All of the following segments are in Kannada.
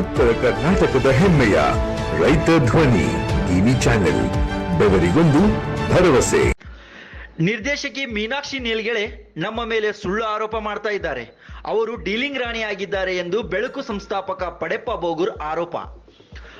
ಉತ್ತರ ಕರ್ನಾಟಕದ ಹೆಮ್ಮೆಯ ರೈತ ಧ್ವನಿ ಟಿವಿ ಚಾನೆಲ್, ಬೆವರಿಗೊಂದು ಭರವಸೆ. ನಿರ್ದೇಶಕಿ ಮೀನಾಕ್ಷಿ ನೀಲ್ಗೆಳೆ ನಮ್ಮ ಮೇಲೆ ಸುಳ್ಳು ಆರೋಪ ಮಾಡ್ತಾ ಇದ್ದಾರೆ. ಅವರು ಡೀಲಿಂಗ್ ರಾಣಿ ಆಗಿದ್ದಾರೆ ಎಂದು ಬೆಳಕು ಸಂಸ್ಥಾಪಕ ಪಡೆಪ್ಪ ಬೋಗುರ್ ಆರೋಪ.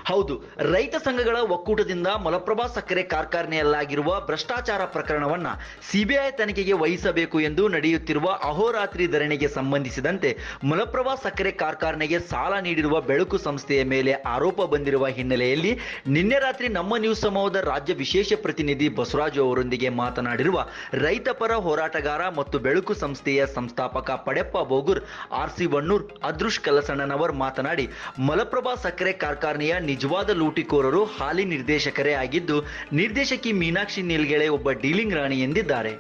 ಹೌದು, ರೈತ ಸಂಘಗಳ ಒಕ್ಕೂಟದಿಂದ ಮಲಪ್ರಭಾ ಸಕ್ಕರೆ ಕಾರ್ಖಾನೆಯಲ್ಲಾಗಿರುವ ಭ್ರಷ್ಟಾಚಾರ ಪ್ರಕರಣವನ್ನ ಸಿಬಿಐ ತನಿಖೆಗೆ ವಹಿಸಬೇಕು ಎಂದು ನಡೆಯುತ್ತಿರುವ ಅಹೋರಾತ್ರಿ ಧರಣಿಗೆ ಸಂಬಂಧಿಸಿದಂತೆ ಮಲಪ್ರಭಾ ಸಕ್ಕರೆ ಕಾರ್ಖಾನೆಗೆ ಸಾಲ ನೀಡಿರುವ ಬೆಳಕು ಸಂಸ್ಥೆಯ ಮೇಲೆ ಆರೋಪ ಬಂದಿರುವ ಹಿನ್ನೆಲೆಯಲ್ಲಿ ನಿನ್ನೆ ರಾತ್ರಿ ನಮ್ಮ ನ್ಯೂಸ್ ಸಮೂಹದ ರಾಜ್ಯ ವಿಶೇಷ ಪ್ರತಿನಿಧಿ ಬಸವರಾಜು ಅವರೊಂದಿಗೆ ಮಾತನಾಡಿರುವ ರೈತ ಪರ ಹೋರಾಟಗಾರ ಮತ್ತು ಬೆಳಕು ಸಂಸ್ಥೆಯ ಸಂಸ್ಥಾಪಕ ಪಡೆಪ್ಪ ಬೋಗೂರ್, ಆರ್ ಸಿ ವಣ್ಣೂರ್ ಅದೃಶ್ ಕಲಸಣ್ಣನವರ್ ಮಾತನಾಡಿ, ಮಲಪ್ರಭಾ ಸಕ್ಕರೆ ಕಾರ್ಖಾನೆಯ ನಿಜವಾದ ಲೂಟಿಕೋರರು ಹಾಲಿ ನಿರ್ದೇಶಕರೇ ಆಗಿದ್ದು ನಿರ್ದೇಶಕಿ ಮೀನಾಕ್ಷಿ ನಿಲ್ಗೆಳೆ ಒಬ್ಬ ಡೀಲಿಂಗ್ ರಾಣಿ ಎಂದಿದ್ದಾರೆ.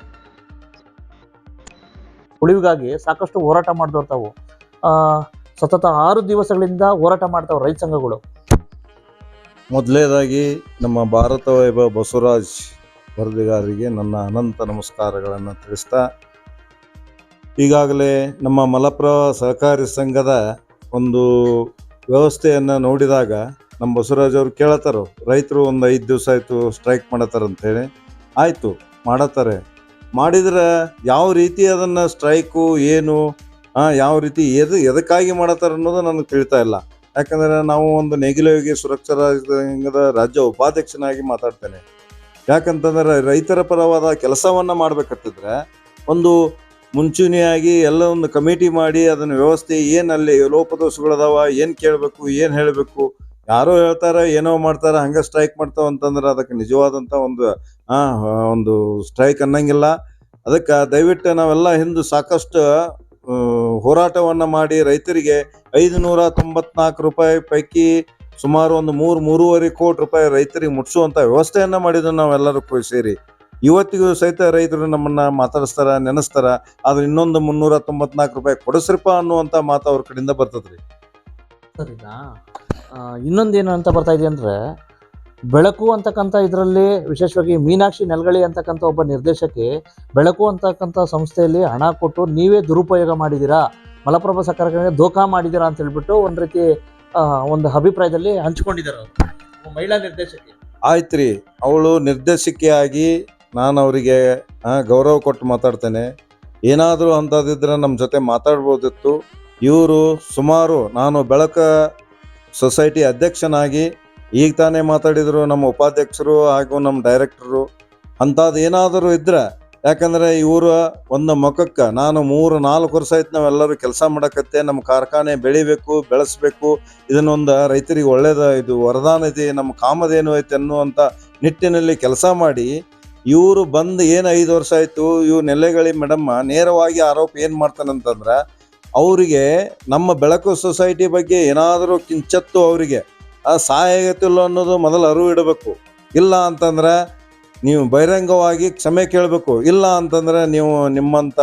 ಉಳಿವಿಗಾಗಿ ಸಾಕಷ್ಟು ಹೋರಾಟ ಮಾಡಿದವ್ರು ತಾವು ಸತತ ಆರು ದಿವಸಗಳಿಂದ ಹೋರಾಟ ಮಾಡ್ತಾವೆ ರೈತ ಸಂಘಗಳು. ಮೊದಲನೇದಾಗಿ ನಮ್ಮ ಭಾರತ ವೈಭವ ಬಸವರಾಜ್ ವರದಿಗಾರರಿಗೆ ನನ್ನ ಅನಂತ ನಮಸ್ಕಾರಗಳನ್ನು ತಿಳಿಸ್ತಾ ಈಗಾಗಲೇ ನಮ್ಮ ಮಲಪ್ರಭಾ ಸಹಕಾರಿ ಸಂಘದ ಒಂದು ವ್ಯವಸ್ಥೆಯನ್ನು ನೋಡಿದಾಗ ನಮ್ಮ ಬಸವರಾಜ್ ಅವರು ಕೇಳತ್ತಾರ, ರೈತರು ಒಂದು ಐದು ದಿವಸ ಆಯಿತು ಸ್ಟ್ರೈಕ್ ಮಾಡತ್ತಾರ ಅಂತೇಳಿ ಆಯಿತು, ಮಾಡತ್ತಾರೆ. ಮಾಡಿದ್ರೆ ಯಾವ ರೀತಿ ಅದನ್ನು ಸ್ಟ್ರೈಕು ಏನು ಯಾವ ರೀತಿ ಎದು, ಎದಕ್ಕಾಗಿ ಮಾಡತ್ತಾರ ಅನ್ನೋದು ನನಗೆ ತಿಳಿತಾ ಇಲ್ಲ. ಯಾಕಂದರೆ ನಾವು ಒಂದು ನೇಗಿಲುವಿಗೆ ಸುರಕ್ಷಾ ರಾಜ್ಯ ಉಪಾಧ್ಯಕ್ಷನಾಗಿ ಮಾತಾಡ್ತೇನೆ. ಯಾಕಂತಂದ್ರೆ ರೈತರ ಪರವಾದ ಕೆಲಸವನ್ನು ಮಾಡಬೇಕಾಗ್ತಿದ್ರೆ ಒಂದು ಮುಂಚೂಣಿಯಾಗಿ ಎಲ್ಲ ಒಂದು ಕಮಿಟಿ ಮಾಡಿ ಅದನ್ನು ವ್ಯವಸ್ಥೆ ಏನು ಅಲ್ಲಿ ಲೋಪದೋಷಗಳದಾವ, ಏನು ಕೇಳಬೇಕು, ಏನು ಹೇಳಬೇಕು ಯಾರೋ ಹೇಳ್ತಾರ ಏನೋ ಮಾಡ್ತಾರ ಹಂಗೆ ಸ್ಟ್ರೈಕ್ ಮಾಡ್ತಾವ ಅಂತಂದ್ರೆ ಅದಕ್ಕೆ ನಿಜವಾದಂತ ಒಂದು ಆ, ಒಂದು ಸ್ಟ್ರೈಕ್ ಅನ್ನಂಗಿಲ್ಲ. ಅದಕ್ಕೆ ದಯವಿಟ್ಟು ನಾವೆಲ್ಲ ಹಿಂದು ಸಾಕಷ್ಟು ಹೋರಾಟವನ್ನ ಮಾಡಿ ರೈತರಿಗೆ ಐದು ನೂರ ತೊಂಬತ್ನಾಲ್ಕು ರೂಪಾಯಿ ಪೈಕಿ ಸುಮಾರು ಒಂದು ಮೂರು ಮೂರುವರೆ ಕೋಟಿ ರೂಪಾಯಿ ರೈತರಿಗೆ ಮುಟ್ಸುವಂತ ವ್ಯವಸ್ಥೆಯನ್ನ ಮಾಡಿದ್ರು ನಾವೆಲ್ಲರೂ ಸೇರಿ. ಇವತ್ತಿಗೂ ಸಹಿತ ರೈತರು ನಮ್ಮನ್ನ ಮಾತಾಡಿಸ್ತಾರ ನೆನೆಸ್ತಾರ ಆದ್ರೆ ಇನ್ನೊಂದು ಮುನ್ನೂರ ತೊಂಬತ್ನಾಲ್ಕು ರೂಪಾಯಿ ಕೊಡಿಸ್ರಿಪ್ಪ ಅನ್ನುವಂತ ಮಾತು ಅವ್ರ ಕಡೆಯಿಂದ ಬರ್ತದ್ರಿ. ಇನ್ನೊಂದೇನು ಅಂತ ಬರ್ತಾ ಇದೆ ಅಂದರೆ, ಬೆಳಕು ಅಂತಕ್ಕಂಥ ಇದರಲ್ಲಿ ವಿಶೇಷವಾಗಿ ಮೀನಾಕ್ಷಿ ನೆಲಗಳಿ ಅಂತಕ್ಕಂಥ ಒಬ್ಬ ನಿರ್ದೇಶಕಿ, ಬೆಳಕು ಅಂತಕ್ಕಂಥ ಸಂಸ್ಥೆಯಲ್ಲಿ ಹಣ ಕೊಟ್ಟು ನೀವೇ ದುರುಪಯೋಗ ಮಾಡಿದ್ದೀರಾ, ಮಲಪ್ರಭಾ ಸಕ್ಕರೆ ದೋಖಾ ಮಾಡಿದ್ದೀರಾ ಅಂತ ಹೇಳ್ಬಿಟ್ಟು ಒಂದು ರೀತಿ ಒಂದು ಅಭಿಪ್ರಾಯದಲ್ಲಿ ಹಂಚ್ಕೊಂಡಿದ್ದಾರೆ. ಮಹಿಳಾ ನಿರ್ದೇಶಕಿ. ಆಯ್ತ್ರಿ ಅವಳು ನಿರ್ದೇಶಕಿಯಾಗಿ ನಾನು ಅವರಿಗೆ ಗೌರವ ಕೊಟ್ಟು ಮಾತಾಡ್ತೇನೆ. ಏನಾದರೂ ಅಂಥದ್ದಿದ್ರೆ ನಮ್ಮ ಜೊತೆ ಮಾತಾಡ್ಬೋದಿತ್ತು. ಇವರು ಸುಮಾರು, ನಾನು ಬೆಳಕ ಸೊಸೈಟಿ ಅಧ್ಯಕ್ಷನಾಗಿ ಈಗ ತಾನೇ ಮಾತಾಡಿದರು ನಮ್ಮ ಉಪಾಧ್ಯಕ್ಷರು ಹಾಗೂ ನಮ್ಮ ಡೈರೆಕ್ಟರು. ಅಂಥದ್ದು ಏನಾದರೂ ಇದ್ದರೆ ಯಾಕಂದರೆ ಇವರು ಒಂದು ಮುಖಕ್ಕೆ, ನಾನು ಮೂರು, ನಾಲ್ಕು ವರ್ಷ ಆಯ್ತು ನಾವೆಲ್ಲರೂ ಕೆಲಸ ಮಾಡಕತ್ತೆ, ನಮ್ಮ ಕಾರ್ಖಾನೆ ಬೆಳಿಬೇಕು, ಬೆಳೆಸಬೇಕು, ಇದನ್ನೊಂದು ರೈತರಿಗೆ ಒಳ್ಳೇದು, ಇದು ವರದಾನ ಇದೆ, ನಮ್ಮ ಕಾಮದೇನು ಐತೆ ಅನ್ನುವಂಥ ನಿಟ್ಟಿನಲ್ಲಿ ಕೆಲಸ ಮಾಡಿ, ಇವರು ಬಂದು ಏನು ಐದು ವರ್ಷ ಆಯಿತು, ಇವ್ರು ನೆಲೆಗಳಿ ಮೇಡಮ್ಮ ನೇರವಾಗಿ ಆರೋಪ ಏನು ಮಾಡ್ತಾನಂತಂದ್ರೆ ಅವರಿಗೆ ನಮ್ಮ ಬೆಳಕು ಸೊಸೈಟಿ ಬಗ್ಗೆ ಏನಾದರೂ ಕಿಂಚತ್ತು ಅವರಿಗೆ ಆ ಆಗತ್ತಿಲ್ಲ ಅನ್ನೋದು ಮೊದಲು ಅರಿವು ಇಡಬೇಕು. ಇಲ್ಲ ಅಂತಂದ್ರೆ ನೀವು ಬಹಿರಂಗವಾಗಿ ಕ್ಷಮೆ ಕೇಳಬೇಕು. ಇಲ್ಲ ಅಂತಂದ್ರೆ ನೀವು ನಿಮ್ಮಂಥ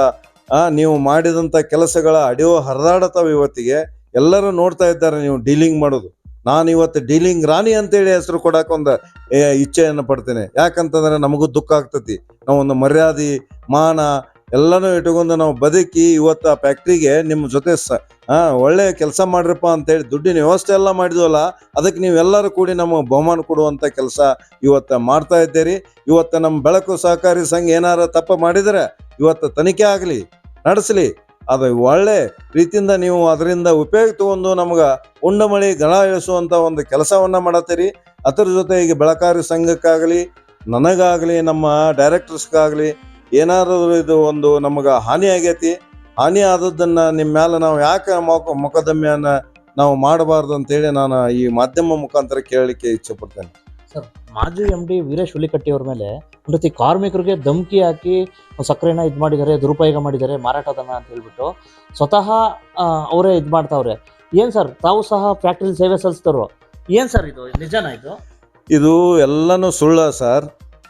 ನೀವು ಮಾಡಿದಂಥ ಕೆಲಸಗಳ ಅಡಿಯೋ ಹರಿದಾಡತಾವೆ ಇವತ್ತಿಗೆ. ಎಲ್ಲರೂ ನೋಡ್ತಾ ಇದ್ದಾರೆ ನೀವು ಡೀಲಿಂಗ್ ಮಾಡೋದು. ನಾನು ಇವತ್ತು ಡೀಲಿಂಗ್ ರಾಣಿ ಅಂತೇಳಿ ಹೆಸರು ಕೊಡಕ್ಕೆ ಒಂದು ಏ, ಇಚ್ಛೆಯನ್ನು ಪಡ್ತೇನೆ. ಯಾಕಂತಂದ್ರೆ ನಮಗೂ ದುಃಖ ಆಗ್ತತಿ. ನಾವು ಒಂದು ಮರ್ಯಾದೆ ಮಾನ ಎಲ್ಲನೂ ಇಟ್ಕೊಂಡು ನಾವು ಬದುಕಿ ಇವತ್ತು ಆ ಫ್ಯಾಕ್ಟ್ರಿಗೆ ನಿಮ್ಮ ಜೊತೆ ಸ ಒಳ್ಳೆ ಕೆಲಸ ಮಾಡ್ರಪ್ಪ ಅಂತೇಳಿ ದುಡ್ಡಿನ ವ್ಯವಸ್ಥೆ ಎಲ್ಲ ಮಾಡಿದ್ವಲ್ಲ, ಅದಕ್ಕೆ ನೀವೆಲ್ಲರೂ ಕೂಡಿ ನಮಗೆ ಬಹುಮಾನ ಕೊಡುವಂಥ ಕೆಲಸ ಇವತ್ತು ಮಾಡ್ತಾ ಇದ್ದೀರಿ. ಇವತ್ತು ನಮ್ಮ ಬೆಳಕು ಸಹಕಾರಿ ಸಂಘ ಏನಾರ ತಪ್ಪು ಮಾಡಿದರೆ ಇವತ್ತು ತನಿಖೆ ಆಗಲಿ, ನಡೆಸಲಿ. ಅದು ಒಳ್ಳೆ ರೀತಿಯಿಂದ ನೀವು ಅದರಿಂದ ಉಪಯೋಗ ತಗೊಂಡು ನಮ್ಗೆ ಉಂಡ ಮಳಿ ಗಳ ಇಳಿಸುವಂಥ ಒಂದು ಕೆಲಸವನ್ನ ಮಾಡತ್ತೀರಿ. ಅದರ ಜೊತೆ ಈಗ ಬೆಳಕಾರಿ ಸಂಘಕ್ಕಾಗಲಿ, ನನಗಾಗಲಿ, ನಮ್ಮ ಡೈರೆಕ್ಟರ್ಸ್ಗಾಗಲಿ ಏನಾದರೂ ಇದು ಒಂದು ನಮಗೆ ಹಾನಿ ಆಗೈತಿ ಹಾನಿ ಆದದ್ದನ್ನು ನಿಮ್ಮ ಮೇಲೆ ನಾವು ಯಾಕೆ ಮೊಕ ಮೊಕದ್ದಮೆಯನ್ನ ನಾವು ಮಾಡಬಾರ್ದು ಅಂತೇಳಿ ನಾನು ಈ ಮಾಧ್ಯಮ ಮುಖಾಂತರ ಕೇಳಲಿಕ್ಕೆ ಇಚ್ಛೆ ಪಡ್ತೇನೆ ಸರ್ ಮಾಜಿ ಎಂ ಡಿ ವೀರೇಶ್ ಹುಲಿಕಟ್ಟಿ ಅವ್ರ ಮೇಲೆ ಒಂದು ರೀತಿ ಕಾರ್ಮಿಕರಿಗೆ ಧಮಕಿ ಹಾಕಿ ಸಕ್ಕರೆನ ಇದು ಮಾಡಿದ್ದಾರೆ ದುರುಪಯೋಗ ಮಾಡಿದ್ದಾರೆ ಮಾರಾಟದನ್ನ ಅಂತ ಹೇಳ್ಬಿಟ್ಟು ಸ್ವತಃ ಅವರೇ ಇದು ಮಾಡ್ತಾವ್ರೆ. ಏನು ಸರ್ ತಾವು ಸಹ ಫ್ಯಾಕ್ಟ್ರಿ ಸೇವೆ ಸಲ್ಲಿಸ್ತಾರೋ ಏನು ಸರ್ ಇದು ನಿಜನಾ ಇದು? ಇದು ಎಲ್ಲನೂ ಸುಳ್ಳ ಸರ್.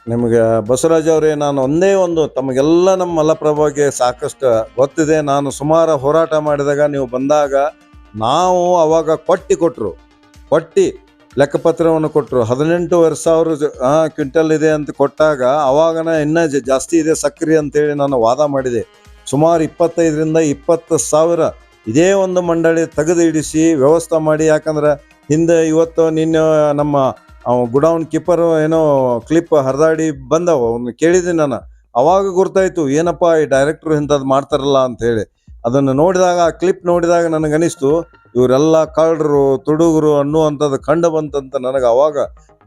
ನಿಮಗೆ ಬಸವರಾಜ್ ಅವರೇ, ನಾನು ಒಂದೇ ಒಂದು, ತಮಗೆಲ್ಲ ನಮ್ಮ ಮಲಪ್ರಭಾಗೆ ಸಾಕಷ್ಟು ಗೊತ್ತಿದೆ. ನಾನು ಸುಮಾರು ಹೋರಾಟ ಮಾಡಿದಾಗ ನೀವು ಬಂದಾಗ ನಾವು ಅವಾಗ ಕೊಟ್ಟಿ ಕೊಟ್ಟರು ಕೊಟ್ಟಿ ಲೆಕ್ಕಪತ್ರವನ್ನು ಕೊಟ್ಟರು ಹದಿನೆಂಟುವರೆ ಸಾವಿರ ಕ್ವಿಂಟಲ್ ಇದೆ ಅಂತ ಕೊಟ್ಟಾಗ ಅವಾಗನ ಇನ್ನೂ ಜಾಸ್ತಿ ಇದೆ ಸಕ್ರೆ ಅಂತೇಳಿ ನಾನು ವಾದ ಮಾಡಿದೆ. ಸುಮಾರು ಇಪ್ಪತ್ತೈದರಿಂದ ಇಪ್ಪತ್ತು ಸಾವಿರ ಇದೇ ಒಂದು ಮಂಡಳಿ ತೆಗೆದು ಇಡಿಸಿ ವ್ಯವಸ್ಥೆ ಮಾಡಿ. ಯಾಕಂದ್ರೆ ಹಿಂದೆ ಇವತ್ತು ನಿನ್ನೆ ನಮ್ಮ ಅವ ಗುಡೌನ್ ಕೀಪರ್ ಏನೋ ಕ್ಲಿಪ್ ಹರಿದಾಡಿ ಬಂದವ, ಅವ್ನ ಕೇಳಿದ್ದೀನಿ ನಾನು. ಅವಾಗ ಗುರ್ತಾಯಿತು ಏನಪ್ಪ ಈ ಡೈರೆಕ್ಟ್ರು ಇಂಥದ್ದು ಮಾಡ್ತಾರಲ್ಲ ಅಂತ ಹೇಳಿ ಅದನ್ನು ನೋಡಿದಾಗ, ಆ ಕ್ಲಿಪ್ ನೋಡಿದಾಗ ನನಗನಿಸ್ತು, ಇವರೆಲ್ಲ ಕಳ್ಳರು, ತುಡುಗರು ಅನ್ನುವಂಥದ್ದು ಕಂಡು ಬಂತಂತ ನನಗೆ ಅವಾಗ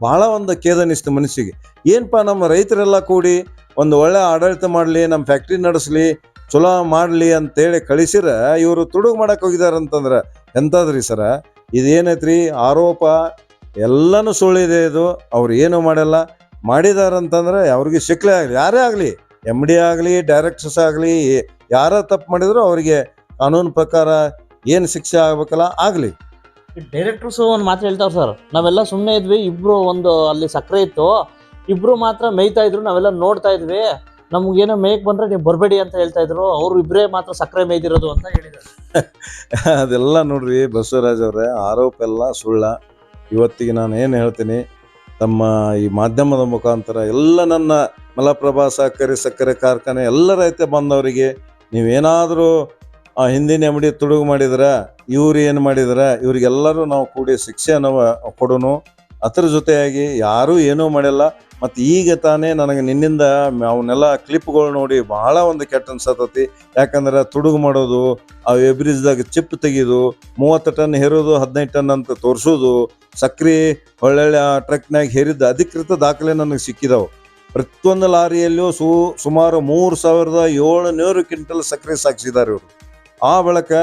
ಬಹಳ ಒಂದು ಖೇದನಿಸ್ತು ಮನಸ್ಸಿಗೆ. ಏನಪ್ಪ ನಮ್ಮ ರೈತರೆಲ್ಲ ಕೂಡಿ ಒಂದು ಒಳ್ಳೆ ಆಡಳಿತ ಮಾಡಲಿ, ನಮ್ಮ ಫ್ಯಾಕ್ಟ್ರಿ ನಡೆಸಲಿ, ಚಲೋ ಮಾಡಲಿ ಅಂತೇಳಿ ಕಳಿಸಿರ ಇವರು ತುಡುಗು ಮಾಡಕ್ಕೆ ಹೋಗಿದ್ದಾರೆ ಅಂತಂದ್ರೆ ಎಂಥದ್ರಿ ಸರ? ಇದೇನೈತ್ರಿ? ಆರೋಪ ಎಲ್ಲನೂ ಸುಳ್ಳಿದೆ ಇದು. ಅವ್ರು ಏನು ಮಾಡಲ್ಲ. ಮಾಡಿದಾರಂತಂದ್ರೆ ಅವ್ರಿಗೆ ಶಿಕ್ಲೆ ಆಗಲಿ. ಯಾರೇ ಆಗಲಿ ಎಂ ಡಿ ಆಗಲಿ ಡೈರೆಕ್ಟರ್ಸ್ ಆಗಲಿ ಯಾರ ತಪ್ಪು ಮಾಡಿದ್ರು ಅವರಿಗೆ ಕಾನೂನು ಪ್ರಕಾರ ಏನು ಶಿಕ್ಷೆ ಆಗ್ಬೇಕಲ್ಲ ಆಗಲಿ. ಡೈರೆಕ್ಟರ್ಸ್ ಒಂದು ಮಾತು ಹೇಳ್ತಾರೆ ಸರ್. ನಾವೆಲ್ಲ ಸುಮ್ಮನೆ ಇದ್ವಿ ಇಬ್ರು ಒಂದು ಅಲ್ಲಿ ಸಕ್ಕರೆ ಇತ್ತು. ಇಬ್ರು ಮಾತ್ರ ಮೇಯ್ತಾ ಇದ್ರು ನಾವೆಲ್ಲ ನೋಡ್ತಾ ಇದ್ವಿ. ನಮ್ಗೇನೋ ಮೇಯ್ಕ್ ಬಂದ್ರೆ ನೀವು ಬರಬೇಡಿ ಅಂತ ಹೇಳ್ತಾ ಇದ್ರು. ಅವ್ರು ಇಬ್ಬರೇ ಮಾತ್ರ ಸಕ್ಕರೆ ಮೇಯ್ದಿರೋದು ಅಂತ ಹೇಳಿದ್ದಾರೆ. ಅದೆಲ್ಲ ನೋಡ್ರಿ ಬಸವರಾಜ್ ಅವರೇ ಆರೋಪ ಎಲ್ಲ ಸುಳ್ಳ. ಇವತ್ತಿಗೆ ನಾನು ಏನು ಹೇಳ್ತೀನಿ, ತಮ್ಮ ಈ ಮಾಧ್ಯಮದ ಮುಖಾಂತರ ಎಲ್ಲ ನನ್ನ ಮಲಪ್ರಭಾ, ಸಹಕಾರಿ, ಸಕ್ಕರೆ ಕಾರ್ಖಾನೆ ಎಲ್ಲ ರೈತ ಬಂದವರಿಗೆ ನೀವೇನಾದರೂ ಆ ಹಿಂದಿನ ಎಮಡಿ ತುಡುಗು ಮಾಡಿದ್ರೆ, ಇವ್ರು ಏನು ಮಾಡಿದ್ರೆ, ಇವ್ರಿಗೆಲ್ಲರೂ ನಾವು ಕೂಡಿ ಶಿಕ್ಷೆಯನ್ನು ಕೊಡೋನು. ಅದ್ರ ಜೊತೆಯಾಗಿ ಯಾರೂ ಏನೂ ಮಾಡಿಲ್ಲ. ಮತ್ತು ಈಗ ತಾನೇ ನನಗೆ ನಿನ್ನಿಂದ ಅವನ್ನೆಲ್ಲ ಕ್ಲಿಪ್ಗಳು ನೋಡಿ ಭಾಳ ಒಂದು ಕೆಟ್ಟ ಅನ್ಸತತಿ. ಯಾಕಂದ್ರೆ ತುಡುಗು ಮಾಡೋದು, ಆ ಎಬ್ರಿಜ್ದಾಗ ಚಿಪ್ ತೆಗೆದು ಮೂವತ್ತು ಟನ್ ಹೇರೋದು, ಹದಿನೈದು ಟನ್ ಅಂತ ತೋರಿಸೋದು, ಸಕ್ರೆ ಒಳ್ಳೊಳ್ಳೆ ಆ ಟ್ರಕ್ನಾಗ ಹೇರಿದ್ದ ಅಧಿಕೃತ ದಾಖಲೆ ನನಗೆ ಸಿಕ್ಕಿದವು. ಪ್ರತಿಯೊಂದು ಲಾರಿಯಲ್ಲೂ ಸು, ಸುಮಾರು ಮೂರು ಸಾವಿರದ ಏಳುನೂರು ಕ್ವಿಂಟಲ್ ಸಕ್ಕರೆ ಸಾಗಿಸಿದ್ದಾರೆ ಇವರು. ಆ ಬಳಿಕ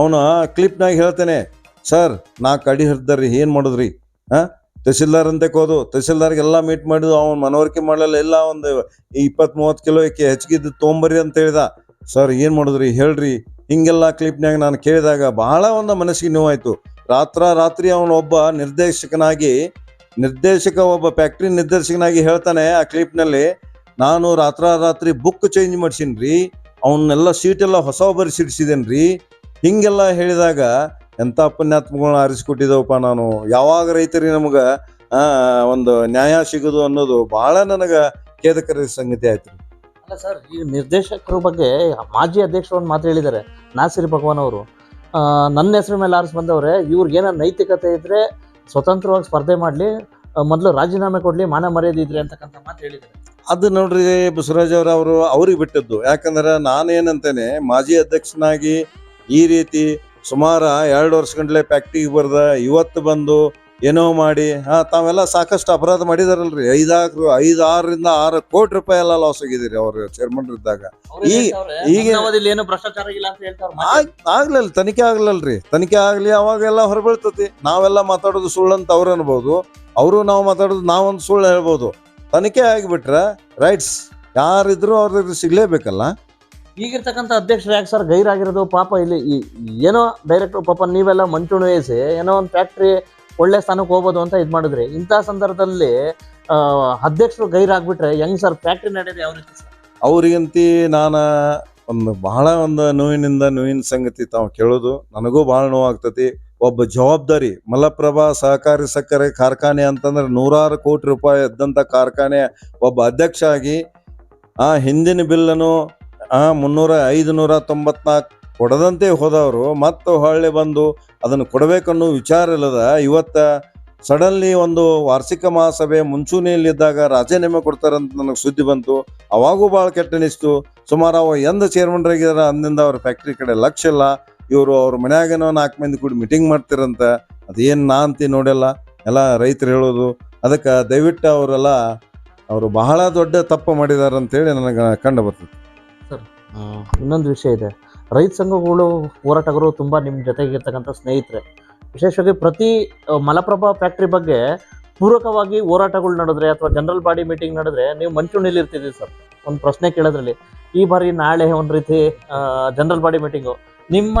ಅವನ ಕ್ಲಿಪ್ನಾಗ ಹೇಳ್ತೇನೆ, ಸರ್ ನಾಲ್ಕು ಅಡಿ ಹಿಡ್ದಾರ್ರಿ ಏನು ಮಾಡಿದ್ರಿ? ಹಾಂ? ತಹಸೀಲ್ದಾರ್ ಅಂತ ಹೋದು ತಹಸೀಲ್ದಾರ್ಗೆಲ್ಲ ಮೀಟ್ ಮಾಡಿದ್ವು ಅವನು ಮನವರಿಕೆ ಮಾಡಲ್ಲ ಎಲ್ಲ ಒಂದು ಇಪ್ಪತ್ತು ಮೂವತ್ತು ಕಿಲೋ ಹೆಚ್ಚಿಗಿದ್ದು ತೊಗೊಂಬರ್ರಿ ಅಂತ ಹೇಳಿದ. ಸರ್ ಏನು ಮಾಡಿದ್ರಿ? ಹೇಳ್ರಿ. ಹಿಂಗೆಲ್ಲ ಕ್ಲಿಪ್ನಾಗ ನಾನು ಕೇಳಿದಾಗ ಬಹಳ ಒಂದು ಮನಸ್ಸಿಗೆ ನೋವಾಯ್ತು. ರಾತ್ರ ರಾತ್ರಿ ಅವನು ಒಬ್ಬ ನಿರ್ದೇಶಕನಾಗಿ, ನಿರ್ದೇಶಕ ಒಬ್ಬ ಫ್ಯಾಕ್ಟ್ರಿ ನಿರ್ದೇಶಕನಾಗಿ ಹೇಳ್ತಾನೆ ಆ ಕ್ಲಿಪ್ನಲ್ಲಿ ನಾನು ರಾತ್ರ ರಾತ್ರಿ ಬುಕ್ ಚೇಂಜ್ ಮಾಡ್ಸೀನಿ ರೀ ಅವನ್ನೆಲ್ಲ ಸೀಟೆಲ್ಲ ಹೊಸ ಬರೆಸಿಡ್ಸಿದ್ದೇನೆ ರೀ ಹಿಂಗೆಲ್ಲ ಹೇಳಿದಾಗ ಎಂಥ ಪುಣ್ಯಾತ್ಮಗಳನ್ನ ಆರಿಸ್ಕೊಟ್ಟಿದ್ದೇವಪ್ಪ ನಾನು? ಯಾವಾಗ ರೈತರಿಗೆ ನಮ್ಗೆ ಒಂದು ನ್ಯಾಯ ಸಿಗೋದು ಅನ್ನೋದು ಭಾಳ ನನಗೆ ಖೇದಕರ ಸಂಗತಿ ಆಯ್ತು ಅಲ್ಲ ಸರ್ ಈ ನಿರ್ದೇಶಕರ ಬಗ್ಗೆ ಮಾಜಿ ಅಧ್ಯಕ್ಷರು ಒಂದು ಮಾತು ಹೇಳಿದ್ದಾರೆ ನಾಸಿರಿ ಭಗವಾನ್ ಅವರು. ನನ್ನ ಹೆಸರು ಮೇಲೆ ಆರಿಸಿ ಬಂದವ್ರೆ ಇವ್ರಿಗೇನೋ ನೈತಿಕತೆ ಇದ್ರೆ ಸ್ವತಂತ್ರವಾಗಿ ಸ್ಪರ್ಧೆ ಮಾಡಲಿ ಮೊದಲು ರಾಜೀನಾಮೆ ಕೊಡಲಿ ಮಾನ ಮರ್ಯಾದೆ ಇದ್ರೆ ಅಂತಕ್ಕಂಥ ಮಾತು ಹೇಳಿದ್ದಾರೆ. ಅದು ನೋಡ್ರಿ ಬಸವರಾಜ್ ಅವ್ರ ಅವರು ಅವ್ರಿಗೆ ಬಿಟ್ಟದ್ದು. ಯಾಕಂದ್ರೆ ನಾನೇನಂತೇನೆ ಮಾಜಿ ಅಧ್ಯಕ್ಷನಾಗಿ ಈ ರೀತಿ ಸುಮಾರು ಎರಡು ವರ್ಷಗಂಟ್ಲೆ ಫ್ಯಾಕ್ಟ್ರಿಗೆ ಬರ್ದ ಇವತ್ತು ಬಂದು ಏನೋ ಮಾಡಿ ಹಾ ತಾವೆಲ್ಲ ಸಾಕಷ್ಟು ಅಪರಾಧ ಮಾಡಿದಾರಲ್ರಿ. ಐದಾರು ಐದು ಆರರಿಂದ ಆರು ಕೋಟಿ ರೂಪಾಯಿ ಎಲ್ಲ ಲಾಸ್ ಆಗಿದ್ದೀರಿ ಅವರು ಚೇರ್ಮನ್ ಇದ್ದಾಗ. ಅವ್ರು ಈಗ- ಆಗ್ಲಿಲ್ಲ ತನಿಖೆ ಆಗ್ಲಲ್ರಿ. ತನಿಖೆ ಆಗ್ಲಿ ಅವಾಗೆಲ್ಲ ಹೊರಬೀಳ್ತತಿ. ನಾವೆಲ್ಲ ಮಾತಾಡೋದು ಸುಳ್ಳು ಅಂತ ಅವ್ರು ಅನ್ಬೋದು. ಅವರು ನಾವು ಮಾತಾಡೋದು ನಾವೊಂದು ಸುಳ್ಳು ಹೇಳ್ಬೋದು. ತನಿಖೆ ಆಗಿಬಿಟ್ರೆ ರೈಟ್ಸ್ ಯಾರಿದ್ರು ಅವ್ರಿಗೆ ಸಿಗ್ಲೇಬೇಕಲ್ಲ? ಈಗಿರ್ತಕ್ಕಂಥ ಅಧ್ಯಕ್ಷರು ಯಾಕೆ ಸರ್ ಗೈರಾಗಿರೋದು? ಪಾಪ ಇಲ್ಲಿ ಏನೋ ಡೈರೆಕ್ಟ್ ಪಾಪ ನೀವೆಲ್ಲ ಮಂಚೂಣು ವಹಿಸಿ ಏನೋ ಒಂದು ಫ್ಯಾಕ್ಟ್ರಿ ಒಳ್ಳೆ ಸ್ಥಾನಕ್ಕೆ ಹೋಗ್ಬೋದು ಅಂತ ಇದು ಮಾಡಿದ್ರಿ, ಇಂಥ ಸಂದರ್ಭದಲ್ಲಿ ಅಧ್ಯಕ್ಷರು ಗೈರಾಗ್ಬಿಟ್ರೆ ಹೆಂಗ್ ಸರ್? ಫ್ಯಾಕ್ಟ್ರಿ ನಡೆಯೋದು ಯಾವ ರೀತಿ ಸರ್? ಅವ್ರಿಗಂತಿ ನಾನು ಒಂದು ಬಹಳ ಒಂದು ನೋವಿನಿಂದ ನೋವಿನ ಸಂಗತಿ ತಾವು ಕೇಳೋದು. ನನಗೂ ಬಹಳ ನೋವಾಗ್ತತಿ ಒಬ್ಬ ಜವಾಬ್ದಾರಿ, ಮಲಪ್ರಭಾ ಸಹಕಾರಿ ಸಕ್ಕರೆ ಕಾರ್ಖಾನೆ ಅಂತಂದ್ರೆ ನೂರಾರು ಕೋಟಿ ರೂಪಾಯಿ ಇದ್ದಂಥ ಕಾರ್ಖಾನೆ ಒಬ್ಬ ಅಧ್ಯಕ್ಷ ಆಗಿ, ಆ ಹಿಂದಿನ ಬಿಲ್ಲನ್ನು ಮುನ್ನೂರ ಐದು ನೂರ ತೊಂಬತ್ನಾಲ್ಕು ಕೊಡದಂತೆ ಹೋದವರು, ಮತ್ತು ಹೊಳ್ಳಿ ಬಂದು ಅದನ್ನು ಕೊಡಬೇಕನ್ನೋ ವಿಚಾರ ಇಲ್ಲದ ಇವತ್ತ ಸಡನ್ಲಿ ಒಂದು ವಾರ್ಷಿಕ ಮಹಾಸಭೆ ಮುಂಚೂಣಿಯಲ್ಲಿದ್ದಾಗ ರಾಜೀನಾಮೆ ಕೊಡ್ತಾರಂತ ನನಗೆ ಸುದ್ದಿ ಬಂತು. ಅವಾಗೂ ಭಾಳ ಕೆಟ್ಟ ಅನಿಸ್ತು ಸುಮಾರು ಅವ ಎಂದ ಚೇರ್ಮನ್ ಆಗಿದಾರ, ಅಂದಿಂದ ಅವ್ರ ಫ್ಯಾಕ್ಟ್ರಿ ಕಡೆ ಲಕ್ಷ ಇಲ್ಲ. ಇವರು ಅವ್ರ ಮನೆಯಾಗೇನೋ ನಾಲ್ಕು ಮಂದಿ ಕೂಡಿ ಮೀಟಿಂಗ್ ಮಾಡ್ತಿರಂತ. ಅದೇನು ನಾ ಅಂತ ನೋಡಲ್ಲ. ಎಲ್ಲ ರೈತರು ಹೇಳೋದು. ಅದಕ್ಕೆ ದಯವಿಟ್ಟು ಅವರೆಲ್ಲ, ಅವರು ಬಹಳ ದೊಡ್ಡ ತಪ್ಪು ಮಾಡಿದ್ದಾರೆ ಅಂತೇಳಿ ನನಗೆ ಕಂಡು ಬರ್ತದೆ. ಇನ್ನೊಂದು ವಿಷಯ ಇದೆ. ರೈತ ಸಂಘಗಳು ಹೋರಾಟಗಾರರು ತುಂಬ ನಿಮ್ಮ ಜೊತೆಗಿರ್ತಕ್ಕಂಥ ಸ್ನೇಹಿತರೆ. ವಿಶೇಷವಾಗಿ ಪ್ರತಿ ಮಲಪ್ರಭಾ ಫ್ಯಾಕ್ಟ್ರಿ ಬಗ್ಗೆ ಪೂರಕವಾಗಿ ಹೋರಾಟಗಳು ನಡೆದ್ರೆ ಅಥವಾ ಜನರಲ್ ಬಾಡಿ ಮೀಟಿಂಗ್ ನಡೆದ್ರೆ ನೀವು ಮಂಚೂಣಿಯಲ್ಲಿ ಇರ್ತಿದ್ದೀವಿ ಸರ್. ಒಂದು ಪ್ರಶ್ನೆ ಕೇಳೋದ್ರಲ್ಲಿ ಈ ಬಾರಿ ನಾಳೆ ಒಂದು ರೀತಿ ಜನರಲ್ ಬಾಡಿ ಮೀಟಿಂಗು ನಿಮ್ಮ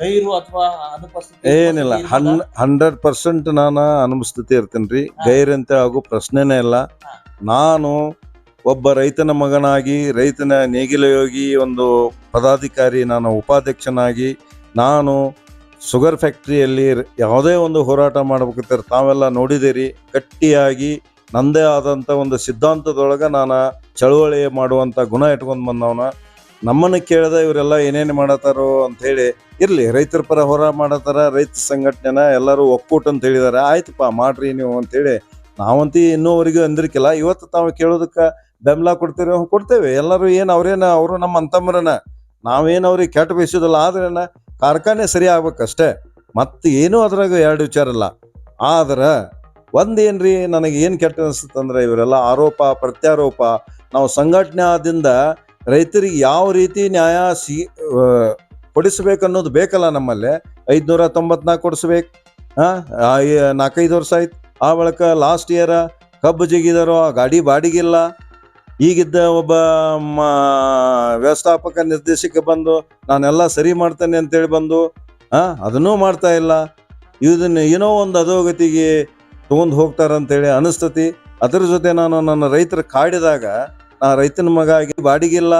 ಗೈರು ಅಥವಾ ಅನುಪಸ್ಥಿತಿ ಏನಿಲ್ಲ ಹನ್ ಹಂಡ್ರೆಡ್ ಪರ್ಸೆಂಟ್ ನಾನು ಅನುಪಸ್ಥಿತಿ ಇರ್ತೀನಿ ರೀ. ಗೈರಂತೆ ಆಗೋ ಪ್ರಶ್ನೆನೇ ಇಲ್ಲ. ನಾನು ಒಬ್ಬ ರೈತನ ಮಗನಾಗಿ, ರೈತನ ನೇಗಿಲ ಯೋಗಿ ಒಂದು ಪದಾಧಿಕಾರಿ, ನಾನು ಉಪಾಧ್ಯಕ್ಷನಾಗಿ, ನಾನು ಶುಗರ್ ಫ್ಯಾಕ್ಟ್ರಿಯಲ್ಲಿ ಯಾವುದೇ ಒಂದು ಹೋರಾಟ ಮಾಡ್ಬೇಕಾದ್ರೆ ತಾವೆಲ್ಲ ನೋಡಿದಿರಿ ಗಟ್ಟಿಯಾಗಿ, ನಂದೇ ಆದಂಥ ಒಂದು ಸಿದ್ಧಾಂತದೊಳಗೆ ನಾನು ಚಳುವಳಿ ಮಾಡುವಂಥ ಗುಣ ಇಟ್ಕೊಂಡು ಬಂದವನ. ನಮ್ಮನ್ನು ಕೇಳ್ದ ಇವರೆಲ್ಲ ಏನೇನು ಮಾಡತ್ತಾರೋ ಅಂತ ಹೇಳಿ, ಇರ್ಲಿ, ರೈತರ ಪರ ಹೋರಾಟ ಮಾಡತ್ತಾರ, ರೈತ ಸಂಘಟನೆನ ಎಲ್ಲರೂ ಒಕ್ಕೂಟ ಅಂತ ಹೇಳಿದ್ದಾರೆ ಆಯ್ತಪ್ಪ, ಮಾಡ್ರಿ ನೀವು ಅಂತೇಳಿ ನಾವಂತೂ ಇನ್ನೂವರೆಗೂ ಅಂದಿರ್ಕಿಲ್ಲ. ಇವತ್ತು ತಾವು ಕೇಳೋದಕ್ಕೆ ಬೆಂಬಲ ಕೊಡ್ತೀರಿ ಕೊಡ್ತೇವೆ. ಎಲ್ಲರೂ ಏನು ಅವ್ರೇನ, ಅವರು ನಮ್ಮ ಅಂತಮ್ಮರನ್ನ, ನಾವೇನು ಅವ್ರಿಗೆ ಕೆಟ್ಟ ಬಯಸೋದಿಲ್ಲ ಆದ್ರೇನ ಕಾರ್ಖಾನೆ ಸರಿ ಆಗ್ಬೇಕಷ್ಟೇ. ಮತ್ತೆ ಏನೂ ಅದ್ರಾಗ ಎರಡು ವಿಚಾರ ಇಲ್ಲ. ಆದ್ರೆ ಒಂದೇನ್ರಿ, ನನಗೆ ಏನು ಕೆಟ್ಟ ಅನಿಸುತ್ತಂದ್ರೆ ಇವರೆಲ್ಲ ಆರೋಪ, ಪ್ರತ್ಯಾರೋಪ, ನಾವು ಸಂಘಟನೆ ಆದಿಂದ ರೈತರಿಗೆ ಯಾವ ರೀತಿ ನ್ಯಾಯ ಸಿ ಕೊಡಿಸ್ಬೇಕನ್ನೋದು ಬೇಕಲ್ಲ ನಮ್ಮಲ್ಲಿ. ಐದುನೂರ ತೊಂಬತ್ನಾಲ್ಕು ಕೊಡಿಸ್ಬೇಕು. ಹಾಂ ನಾಲ್ಕೈದು ವರ್ಷ ಆಯ್ತು. ಆ ಬಳಿಕ ಲಾಸ್ಟ್ ಇಯರ ಕಬ್ಬು ಜಿಗಿದಾರೋ ಗಾಡಿ ಬಾಡಿಗಿಲ್ಲ ಈಗಿದ್ದ ಒಬ್ಬ ವ್ಯವಸ್ಥಾಪಕ ನಿರ್ದೇಶಕ ಬಂದು, ನಾನೆಲ್ಲ ಸರಿ ಮಾಡ್ತೇನೆ ಅಂತೇಳಿ ಬಂದು ಹಾಂ ಅದನ್ನೂ ಮಾಡ್ತಾ ಇಲ್ಲ. ಇದನ್ನ ಏನೋ ಒಂದು ಅಧೋಗತಿಗೆ ತೊಗೊಂಡು ಹೋಗ್ತಾರಂತೇಳಿ ಅನಿಸ್ತತಿ. ಅದರ ಜೊತೆ ನಾನು ನನ್ನ ರೈತರ ಕಾಡಿದಾಗ ನಾ ರೈತನ ಮಗ ಆಗಿ ಬಾಡಿಗಿಲ್ಲ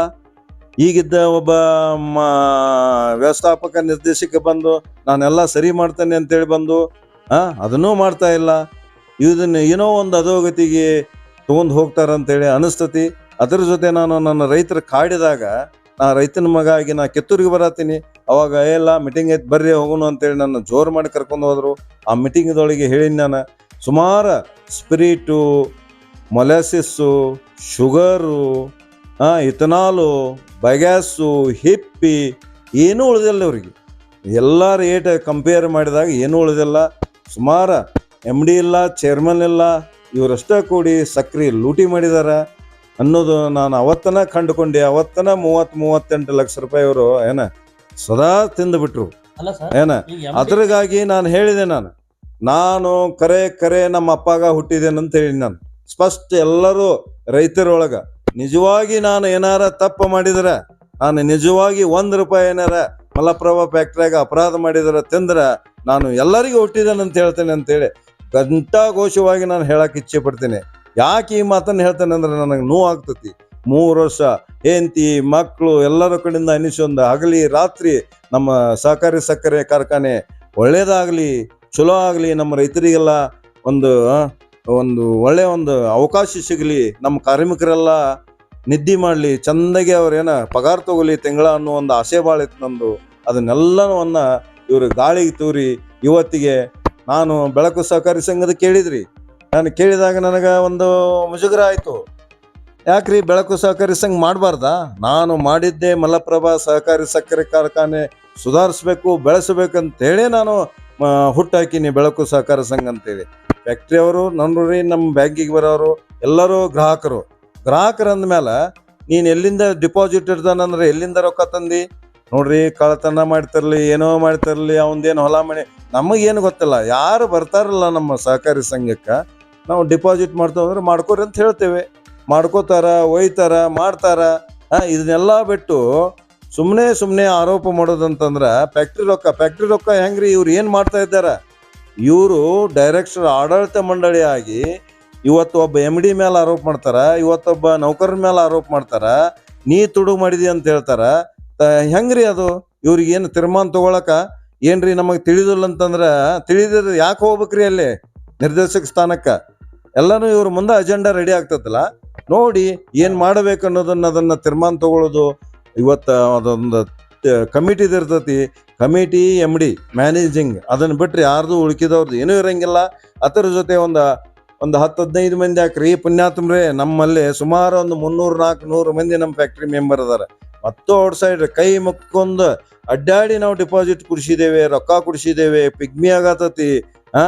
ಈಗಿದ್ದ ಒಬ್ಬ ವ್ಯವಸ್ಥಾಪಕ ನಿರ್ದೇಶಕ ಬಂದು, ನಾನೆಲ್ಲ ಸರಿ ಮಾಡ್ತೇನೆ ಅಂತೇಳಿ ಬಂದು ಹಾಂ ಅದನ್ನೂ ಮಾಡ್ತಾ ಇಲ್ಲ. ಇದನ್ನ ಏನೋ ಒಂದು ಅಧೋಗತಿಗೆ ತೊಗೊಂಡು ಹೋಗ್ತಾರಂತೇಳಿ ಅನಿಸ್ತತಿ. ಅದರ ಜೊತೆ ನಾನು ನನ್ನ ರೈತರ ಕಾಡಿದಾಗ ನಾ ರೈತನ ಮಗ ಆಗಿ ನಾ ಕಿತ್ತೂರಿಗೆ ಬರತ್ತೀನಿ. ಅವಾಗ ಎಲ್ಲ ಮೀಟಿಂಗ್ ಐತೆ ಬರ್ರಿ ಹೋಗೋಣ ಅಂತೇಳಿ ನನ್ನ ಜೋರು ಮಾಡಿ ಕರ್ಕೊಂಡು ಹೋದರು. ಆ ಮೀಟಿಂಗ್ದೊಳಗೆ ಹೇಳಿನಿ ನಾನು, ಸುಮಾರು spirit molasses sugar ethanol bagasse hippie ಏನೂ ಉಳಿದಿಲ್ಲ ಅವ್ರಿಗೆ. ಎಲ್ಲ ರೇಟ್ ಕಂಪೇರ್ ಮಾಡಿದಾಗ ಏನೂ ಉಳಿದಿಲ್ಲ. ಸುಮಾರು ಎಂ ಡಿ ಇಲ್ಲ ಚೇರ್ಮನ್ ಇಲ್ಲ ಇವರಷ್ಟೇ ಕೂಡಿ ಸಕ್ರಿ ಲೂಟಿ ಮಾಡಿದಾರ ಅನ್ನೋದು ನಾನು ಅವತ್ತನ ಕಂಡುಕೊಂಡೆ ಅವತ್ತನ ಮೂವತ್ ಮೂವತ್ತೆಂಟು ಲಕ್ಷ ರೂಪಾಯಿ ಅವರು ಏನ ಸದಾ ತಿಂದುಬಿಟ್ರು. ಏನ ಅದ್ರಗಾಗಿ ನಾನು ಹೇಳಿದೆ ನಾನು. ನಾನು ಕರೆ ಕರೆ ನಮ್ಮ ಅಪ್ಪಾಗ ಹುಟ್ಟಿದ್ದೇನೆ ಅಂತ ಹೇಳಿ ನಾನು. ಸ್ಪಷ್ಟ ಎಲ್ಲರೂ ರೈತರೊಳಗ ನಿಜವಾಗಿ ನಾನು ಏನಾರ ತಪ್ಪು ಮಾಡಿದ್ರೆ ನಾನು ನಿಜವಾಗಿ ಒಂದು ರೂಪಾಯಿ ಏನಾರ ಮಲಪ್ರಭಾ ಫ್ಯಾಕ್ಟ್ರಿಯಾಗ ಅಪರಾಧ ಮಾಡಿದ್ರೆ ತಿಂದ್ರೆ ನಾನು ಎಲ್ಲರಿಗೂ ಹುಟ್ಟಿದ್ದೇನೆ ಅಂತ ಹೇಳ್ತೇನೆ ಅಂತೇಳಿ ಘಂಟಾಘೋಷವಾಗಿ ನಾನು ಹೇಳಕ್ಕೆ ಇಚ್ಛೆ ಪಡ್ತೀನಿ. ಯಾಕೆ ಈ ಮಾತನ್ನು ಹೇಳ್ತೇನೆ ಅಂದ್ರೆ ನನಗೆ ನೋವು ಆಗ್ತತಿ ಮೂರು ವರ್ಷ ಹೆಂಡತಿ ಮಕ್ಕಳು ಎಲ್ಲರ ಕಡೆಯಿಂದ ಅನಿಸೊಂದು ಹಗಲಿ ರಾತ್ರಿ ನಮ್ಮ ಸಹಕಾರಿ ಸಕ್ಕರೆ ಕಾರ್ಖಾನೆ ಒಳ್ಳೇದಾಗಲಿ, ಚಲೋ ಆಗಲಿ, ನಮ್ಮ ರೈತರಿಗೆಲ್ಲ ಒಂದು ಒಂದು ಒಳ್ಳೆಯ ಒಂದು ಅವಕಾಶ ಸಿಗಲಿ, ನಮ್ಮ ಕಾರ್ಮಿಕರೆಲ್ಲ ನಿದ್ದೆ ಮಾಡಲಿ, ಚಂದಾಗಿ ಅವ್ರೇನ ಪಗಾರ ತಗೋಲಿ ತಿಂಗಳ ಅನ್ನೋ ಒಂದು ಆಸೆ ಭಾಳ ಇತ್ತು ನಂದು. ಅದನ್ನೆಲ್ಲವನ್ನು ಇವರು ಗಾಳಿಗೆ ತೂರಿ ಇವತ್ತಿಗೆ ನಾನು ಬೆಳಕು ಸಹಕಾರಿ ಸಂಘದ ಕೇಳಿದ್ರಿ. ನಾನು ಕೇಳಿದಾಗ ನನಗೆ ಒಂದು ಮುಜುಗರ ಆಯಿತು. ಯಾಕ್ರಿ ಬೆಳಕು ಸಹಕಾರಿ ಸಂಘ ಮಾಡಬಾರ್ದಾ? ನಾನು ಮಾಡಿದ್ದೆ ಮಲಪ್ರಭಾ ಸಹಕಾರಿ ಸಕ್ಕರೆ ಕಾರ್ಖಾನೆ ಸುಧಾರಿಸ್ಬೇಕು, ಬೆಳೆಸಬೇಕಂತೇಳಿ ನಾನು ಹುಟ್ಟಾಕಿನಿ ಬೆಳಕು ಸಹಕಾರ ಸಂಘ ಅಂತೇಳಿ. ಫ್ಯಾಕ್ಟ್ರಿಯವರು ರೀ, ನಮ್ಮ ಬ್ಯಾಂಕಿಗೆ ಬರೋರು, ಎಲ್ಲರೂ ಗ್ರಾಹಕರು. ಗ್ರಾಹಕರಂದ ಮೇಲೆ ನೀನು ಎಲ್ಲಿಂದ ಡಿಪಾಸಿಟ್ ಇಡ್ತಾನಂದ್ರೆ ಎಲ್ಲಿಂದ ರೊಕ್ಕ ತಂದು? ನೋಡ್ರಿ, ಕಳ್ಳತನ ಮಾಡ್ತಿರ್ಲಿ, ಏನೋ ಮಾಡ್ತಿರ್ಲಿ, ಅವಂದೇನು ಹೊಲ ಮನೆ ನಮಗೇನು ಗೊತ್ತಿಲ್ಲ. ಯಾರು ಬರ್ತಾರಲ್ಲ ನಮ್ಮ ಸಹಕಾರಿ ಸಂಘಕ್ಕೆ. ನಾವು ಡಿಪಾಸಿಟ್ ಮಾಡ್ತೇವೆ ಅಂದ್ರೆ ಮಾಡ್ಕೋರಿ ಅಂತ ಹೇಳ್ತೇವೆ. ಮಾಡ್ಕೋತಾರ, ಒಯ್ತಾರ, ಮಾಡ್ತಾರ. ಇದನ್ನೆಲ್ಲ ಬಿಟ್ಟು ಸುಮ್ಮನೆ ಸುಮ್ಮನೆ ಆರೋಪ ಮಾಡೋದಂತಂದ್ರೆ ಫ್ಯಾಕ್ಟ್ರಿ ರೊಕ್ಕ ಫ್ಯಾಕ್ಟ್ರಿ ರೊಕ್ಕ ಹೆಂಗ್ರಿ? ಇವ್ರು ಏನು ಮಾಡ್ತಾ ಇದ್ದಾರೆ? ಇವರು ಡೈರೆಕ್ಟರ್ ಆಡಳಿತ ಮಂಡಳಿ ಆಗಿ ಇವತ್ತು ಒಬ್ಬ ಎಂ ಡಿ ಮೇಲೆ ಆರೋಪ ಮಾಡ್ತಾರೆ, ಇವತ್ತೊಬ್ಬ ನೌಕರರ ಮೇಲೆ ಆರೋಪ ಮಾಡ್ತಾರೆ, ನೀ ತುಡು ಮಾಡಿದಿ ಅಂತ ಹೇಳ್ತಾರ. ಹೆಂಗ್ರಿ ಅದು? ಇವ್ರಿಗೆ ಏನು ತೀರ್ಮಾನ ತಗೊಳಕ? ಏನ್ರಿ ನಮಗೆ ತಿಳಿದಿಲ್ಲ ಅಂತಂದ್ರೆ ತಿಳಿದಿದ್ರೆ ಯಾಕೆ ಹೋಗ್ಬೇಕ್ರಿ ಅಲ್ಲಿ ನಿರ್ದೇಶಕ ಸ್ಥಾನಕ್ಕೆ? ಎಲ್ಲಾನು ಇವ್ರ ಮುಂದೆ ಅಜೆಂಡಾ ರೆಡಿ ಆಗ್ತದಲ್ಲ ನೋಡಿ ಏನ್ ಮಾಡಬೇಕು ಅನ್ನೋದನ್ನ ಅದನ್ನ ತೀರ್ಮಾನ ತಗೊಳ್ಳೋದು ಇವತ್ತು ಅದೊಂದು ಕಮಿಟಿದು ಇರ್ತತಿ. ಕಮಿಟಿ ಎಂ ಡಿ ಮ್ಯಾನೇಜಿಂಗ್ ಅದನ್ನ ಬಿಟ್ರೆ ಯಾರ್ದು ಉಳ್ಕಿದವ್ರದ್ದು ಏನೂ ಇರಂಗಿಲ್ಲ. ಅದರ ಜೊತೆ ಒಂದು ಒಂದು ಹತ್ತು ಹದಿನೈದು ಮಂದಿ ಹಾಕ್ರಿ. ಪುಣ್ಯಾತ್ಮ್ರೆ, ನಮ್ಮಲ್ಲಿ ಸುಮಾರು ಒಂದು ಮುನ್ನೂರು ನಾಲ್ಕುನೂರು ಮಂದಿ ನಮ್ಮ ಫ್ಯಾಕ್ಟ್ರಿ ಮೆಂಬರ್ ಅದಾರ. ಮತ್ತು ಔಟ್ ಕೈ ಮುಕ್ಕೊಂದು ಅಡ್ಡಾಡಿ ನಾವು ಡಿಪಾಸಿಟ್ ಕುಡಿಸಿದ್ದೇವೆ ರೊಕ್ಕ ಕುಡಿಸಿದ್ದೇವೆ ಪಿಗ್ಮಿ ಆಗತತಿ ಹಾ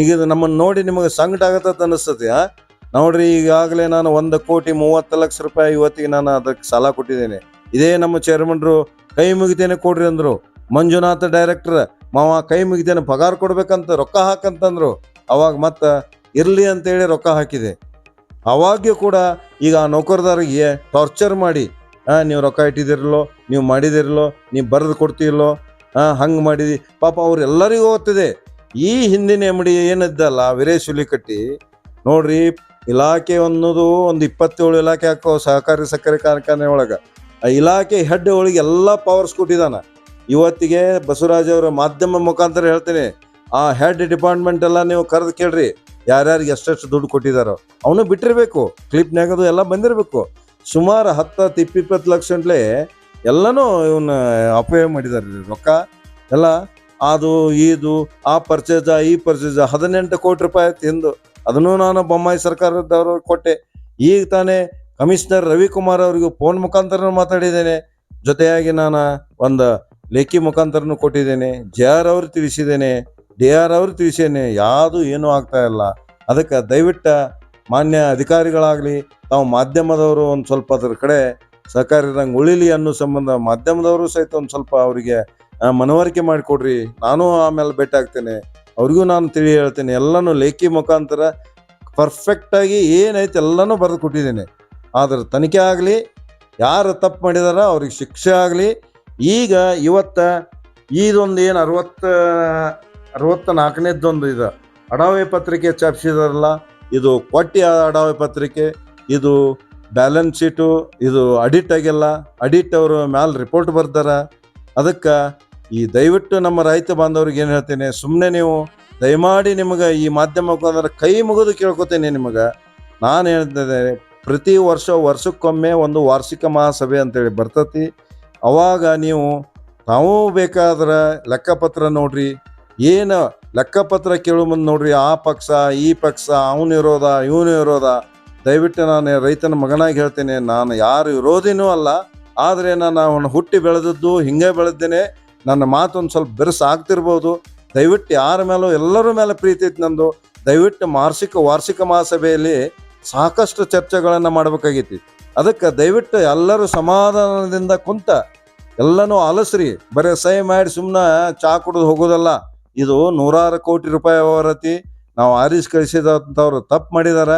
ಈಗ ನಮ್ಮನ್ನು ನೋಡಿ ನಿಮಗೆ ಸಂಕಟ ಆಗತ್ತ ಅನಿಸ್ತತಿ ಹಾ ನೋಡ್ರಿ, ಈಗಾಗಲೇ ನಾನು ಒಂದು ಕೋಟಿ ಮೂವತ್ತು ಲಕ್ಷ ರೂಪಾಯಿ ಇವತ್ತಿಗೆ ನಾನು ಅದಕ್ಕೆ ಸಾಲ ಕೊಟ್ಟಿದ್ದೇನೆ. ಇದೇ ನಮ್ಮ ಚೇರ್ಮನ್ರು ಕೈ ಮುಗಿತೇನೆ ಕೊಡ್ರಿ ಅಂದರು. ಮಂಜುನಾಥ ಡೈರೆಕ್ಟರ್ ಮಾವ ಕೈ ಮುಗಿತೇನೆ ಪಗಾರ ಕೊಡ್ಬೇಕಂತ ರೊಕ್ಕ ಹಾಕಂತಂದ್ರು. ಅವಾಗ ಮತ್ತೆ ಇರಲಿ ಅಂತೇಳಿ ರೊಕ್ಕ ಹಾಕಿದೆ. ಅವಾಗ್ಯೂ ಕೂಡ ಈಗ ಆ ನೌಕರದಾರಿಗೆ ಟಾರ್ಚರ್ ಮಾಡಿ ನೀವು ರೊಕ್ಕ ಇಟ್ಟಿದಿರಲೋ, ನೀವು ಮಾಡಿದಿರಲೋ, ನೀವು ಬರೆದು ಹಾಂ ಹಂಗೆ ಮಾಡಿದಿ. ಪಾಪ ಅವ್ರೆಲ್ಲರಿಗೂ ಗೊತ್ತಿದೆ. ಈ ಹಿಂದಿನ ಎಮ್ಡಿ ಏನಿದ್ದಲ್ಲ, ವೀರೇಶ್ ಹುಲಿಕಟ್ಟಿ, ನೋಡ್ರಿ, ಇಲಾಖೆ ಅನ್ನೋದು ಒಂದು ಇಪ್ಪತ್ತೇಳು ಇಲಾಖೆ ಹಾಕೋ ಸಹಕಾರಿ ಸಕ್ಕರೆ ಕಾರ್ಖಾನೆ ಒಳಗೆ. ಆ ಇಲಾಖೆ ಹೆಡ್ ಒಳಗೆ ಎಲ್ಲ ಪವರ್ಸ್ ಕೊಟ್ಟಿದ್ದಾನೆ ಇವತ್ತಿಗೆ ಬಸವರಾಜ್ ಅವರ ಮಾಧ್ಯಮ ಮುಖಾಂತರ ಹೇಳ್ತೀನಿ. ಆ ಹೆಡ್ ಡಿಪಾರ್ಟ್ಮೆಂಟ್ ಎಲ್ಲ ನೀವು ಕರೆದು ಕೇಳ್ರಿ. ಯಾರ್ಯಾರಿಗೆ ಎಷ್ಟೆಷ್ಟು ದುಡ್ಡು ಕೊಟ್ಟಿದಾರೋ. ಅವನು ಬಿಟ್ಟಿರಬೇಕು. ಕ್ಲಿಪ್ನಾಗದು ಎಲ್ಲ ಬಂದಿರಬೇಕು. ಸುಮಾರು ಹತ್ತು ಹತ್ತು ಇಪ್ಪಿಪ್ಪತ್ತು ಲಕ್ಷ ಗಂಟ್ಲೆ ಎಲ್ಲನೂ ಇವನ್ನ ಅಪವ್ಯಯ ಮಾಡಿದ್ದಾರೆ ರೊಕ್ಕ. ಎಲ್ಲ ಅದು, ಇದು, ಆ ಪರ್ಚೇಜ ಈ ಪರ್ಚೇಜ ಹದಿನೆಂಟು ಕೋಟಿ ರೂಪಾಯಿ ತಿಂದು ಅದನ್ನು ನಾನು ಬೊಮ್ಮಾಯಿ ಸರ್ಕಾರದವರು ಕೊಟ್ಟೆ. ಈಗ ತಾನೇ ಕಮಿಷನರ್ ರವಿಕುಮಾರ್ ಅವರಿಗೂ ಫೋನ್ ಮುಖಾಂತರ ಮಾತಾಡಿದ್ದೇನೆ. ಜೊತೆಯಾಗಿ ನಾನು ಒಂದು ಲೇಖಿ ಮುಖಾಂತರನು ಕೊಟ್ಟಿದ್ದೇನೆ. ಜೆ ಆರ್ ಅವರು ತಿಳಿಸಿದ್ದೇನೆ. ಡಿ ಆರ್ ಅವರು ತಿಳಿಸಿದ್ದೇನೆ. ಯಾವುದು ಏನೂ ಆಗ್ತಾ ಇಲ್ಲ. ಅದಕ್ಕೆ ದಯವಿಟ್ಟು ಮಾನ್ಯ ಅಧಿಕಾರಿಗಳಾಗಲಿ, ತಾವು ಮಾಧ್ಯಮದವರು ಒಂದು ಸ್ವಲ್ಪ ಅದ್ರ ಕಡೆ ಸಹಕಾರಿರಂಗೆ ಉಳಿಲಿ ಅನ್ನೋ ಸಂಬಂಧ ಮಾಧ್ಯಮದವರು ಸಹಿತ ಒಂದು ಸ್ವಲ್ಪ ಅವರಿಗೆ ಮನವರಿಕೆ ಮಾಡಿಕೊಡ್ರಿ. ನಾನು ಆಮೇಲೆ ಭೇಟಿ ಆಗ್ತೇನೆ ಅವ್ರಿಗೂ ನಾನು ತಿಳಿ ಹೇಳ್ತೇನೆ. ಎಲ್ಲನೂ ಲೇಖಿ ಮುಖಾಂತರ ಪರ್ಫೆಕ್ಟಾಗಿ ಏನೈತೆ ಎಲ್ಲನೂ ಬರೆದು ಕೊಟ್ಟಿದ್ದೀನಿ. ಆದ್ರೆ ತನಿಖೆ ಆಗಲಿ, ಯಾರು ತಪ್ಪು ಮಾಡಿದಾರ ಅವ್ರಿಗೆ ಶಿಕ್ಷೆ ಆಗಲಿ, ಈಗ ಇವತ್ತ ಇದೊಂದು ಏನು ಅರವತ್ತ ಅರವತ್ತ ನಾಲ್ಕನೇದೊಂದು ಇದು. ಅಡಾವೆ ಪತ್ರಿಕೆ ಛಾಪಿಸಿದಾರಲ್ಲ ಇದು ಕೊಟ್ಟಿ ಅಡಾವೆ ಪತ್ರಿಕೆ, ಇದು ಬ್ಯಾಲೆನ್ಸ್ ಶೀಟು, ಇದು ಅಡಿಟ್ ಆಗಿಲ್ಲ. ಅಡಿಟ್ ಅವರು ಮ್ಯಾಲೆ ರಿಪೋರ್ಟ್ ಬರ್ತಾರ ಅದಕ್ಕೆ ಈ ದಯವಿಟ್ಟು ನಮ್ಮ ರೈತ ಬಾಂಧವ್ರಿಗೆ ಏನು ಹೇಳ್ತೇನೆ ಸುಮ್ಮನೆ ನೀವು ದಯಮಾಡಿ ನಿಮಗೆ ಈ ಮಾಧ್ಯಮ ಅಂದ್ರೆ ಕೈ ಮುಗಿದು ಕೇಳ್ಕೊತೇನೆ ನಿಮಗೆ. ನಾನು ಹೇಳ್ತೇನೆ ಪ್ರತಿ ವರ್ಷ ವರ್ಷಕ್ಕೊಮ್ಮೆ ಒಂದು ವಾರ್ಷಿಕ ಮಹಾಸಭೆ ಅಂತೇಳಿ ಬರ್ತತಿ. ಅವಾಗ ನೀವು ತಾವೂ ಬೇಕಾದ್ರೆ ಲೆಕ್ಕಪತ್ರ ನೋಡ್ರಿ. ಏನು ಲೆಕ್ಕಪತ್ರ ಕೇಳೋ ಮುಂದೆ ನೋಡ್ರಿ, ಆ ಪಕ್ಷ, ಈ ಪಕ್ಷ, ಅವನು ಇರೋದ, ಇವನು ಇರೋದ. ದಯವಿಟ್ಟು ನಾನು ರೈತನ ಮಗನಾಗಿ ಹೇಳ್ತೇನೆ, ನಾನು ಯಾರು ವಿರೋಧಿನೂ ಅಲ್ಲ. ಆದರೆ ನಾನು ಅವನು ಹುಟ್ಟಿ ಬೆಳೆದದ್ದು, ಹಿಂಗೆ ಬೆಳೆದ್ದೇನೆ ನನ್ನ ಮಾತೊಂದು ಸ್ವಲ್ಪ ಬೆರಸು ಆಗ್ತಿರ್ಬೋದು. ದಯವಿಟ್ಟು ಯಾರ ಮೇಲೂ, ಎಲ್ಲರ ಮೇಲೆ ಪ್ರೀತಿ ಐತೆ ನಂದು. ದಯವಿಟ್ಟು ವಾರ್ಷಿಕ ವಾರ್ಷಿಕ ಮಹಾಸಭೆಯಲ್ಲಿ ಸಾಕಷ್ಟು ಚರ್ಚೆಗಳನ್ನು ಮಾಡಬೇಕಾಗೈತಿ. ಅದಕ್ಕೆ ದಯವಿಟ್ಟು ಎಲ್ಲರೂ ಸಮಾಧಾನದಿಂದ ಕುಂತ, ಎಲ್ಲನೂ ಆಲಸ್ರಿ ಬರೀ ಸಹಿ ಮಾಡಿ ಸುಮ್ಮನೆ ಚಾ ಕುಡಿದು ಹೋಗೋದಲ್ಲ. ಇದು ನೂರಾರು ಕೋಟಿ ರೂಪಾಯಿ ವ್ಯವಹಾರತಿ ನಾವು ಆರಿಸ್ ಕಳಿಸಿದಂಥವ್ರು ತಪ್ಪು ಮಾಡಿದಾರ.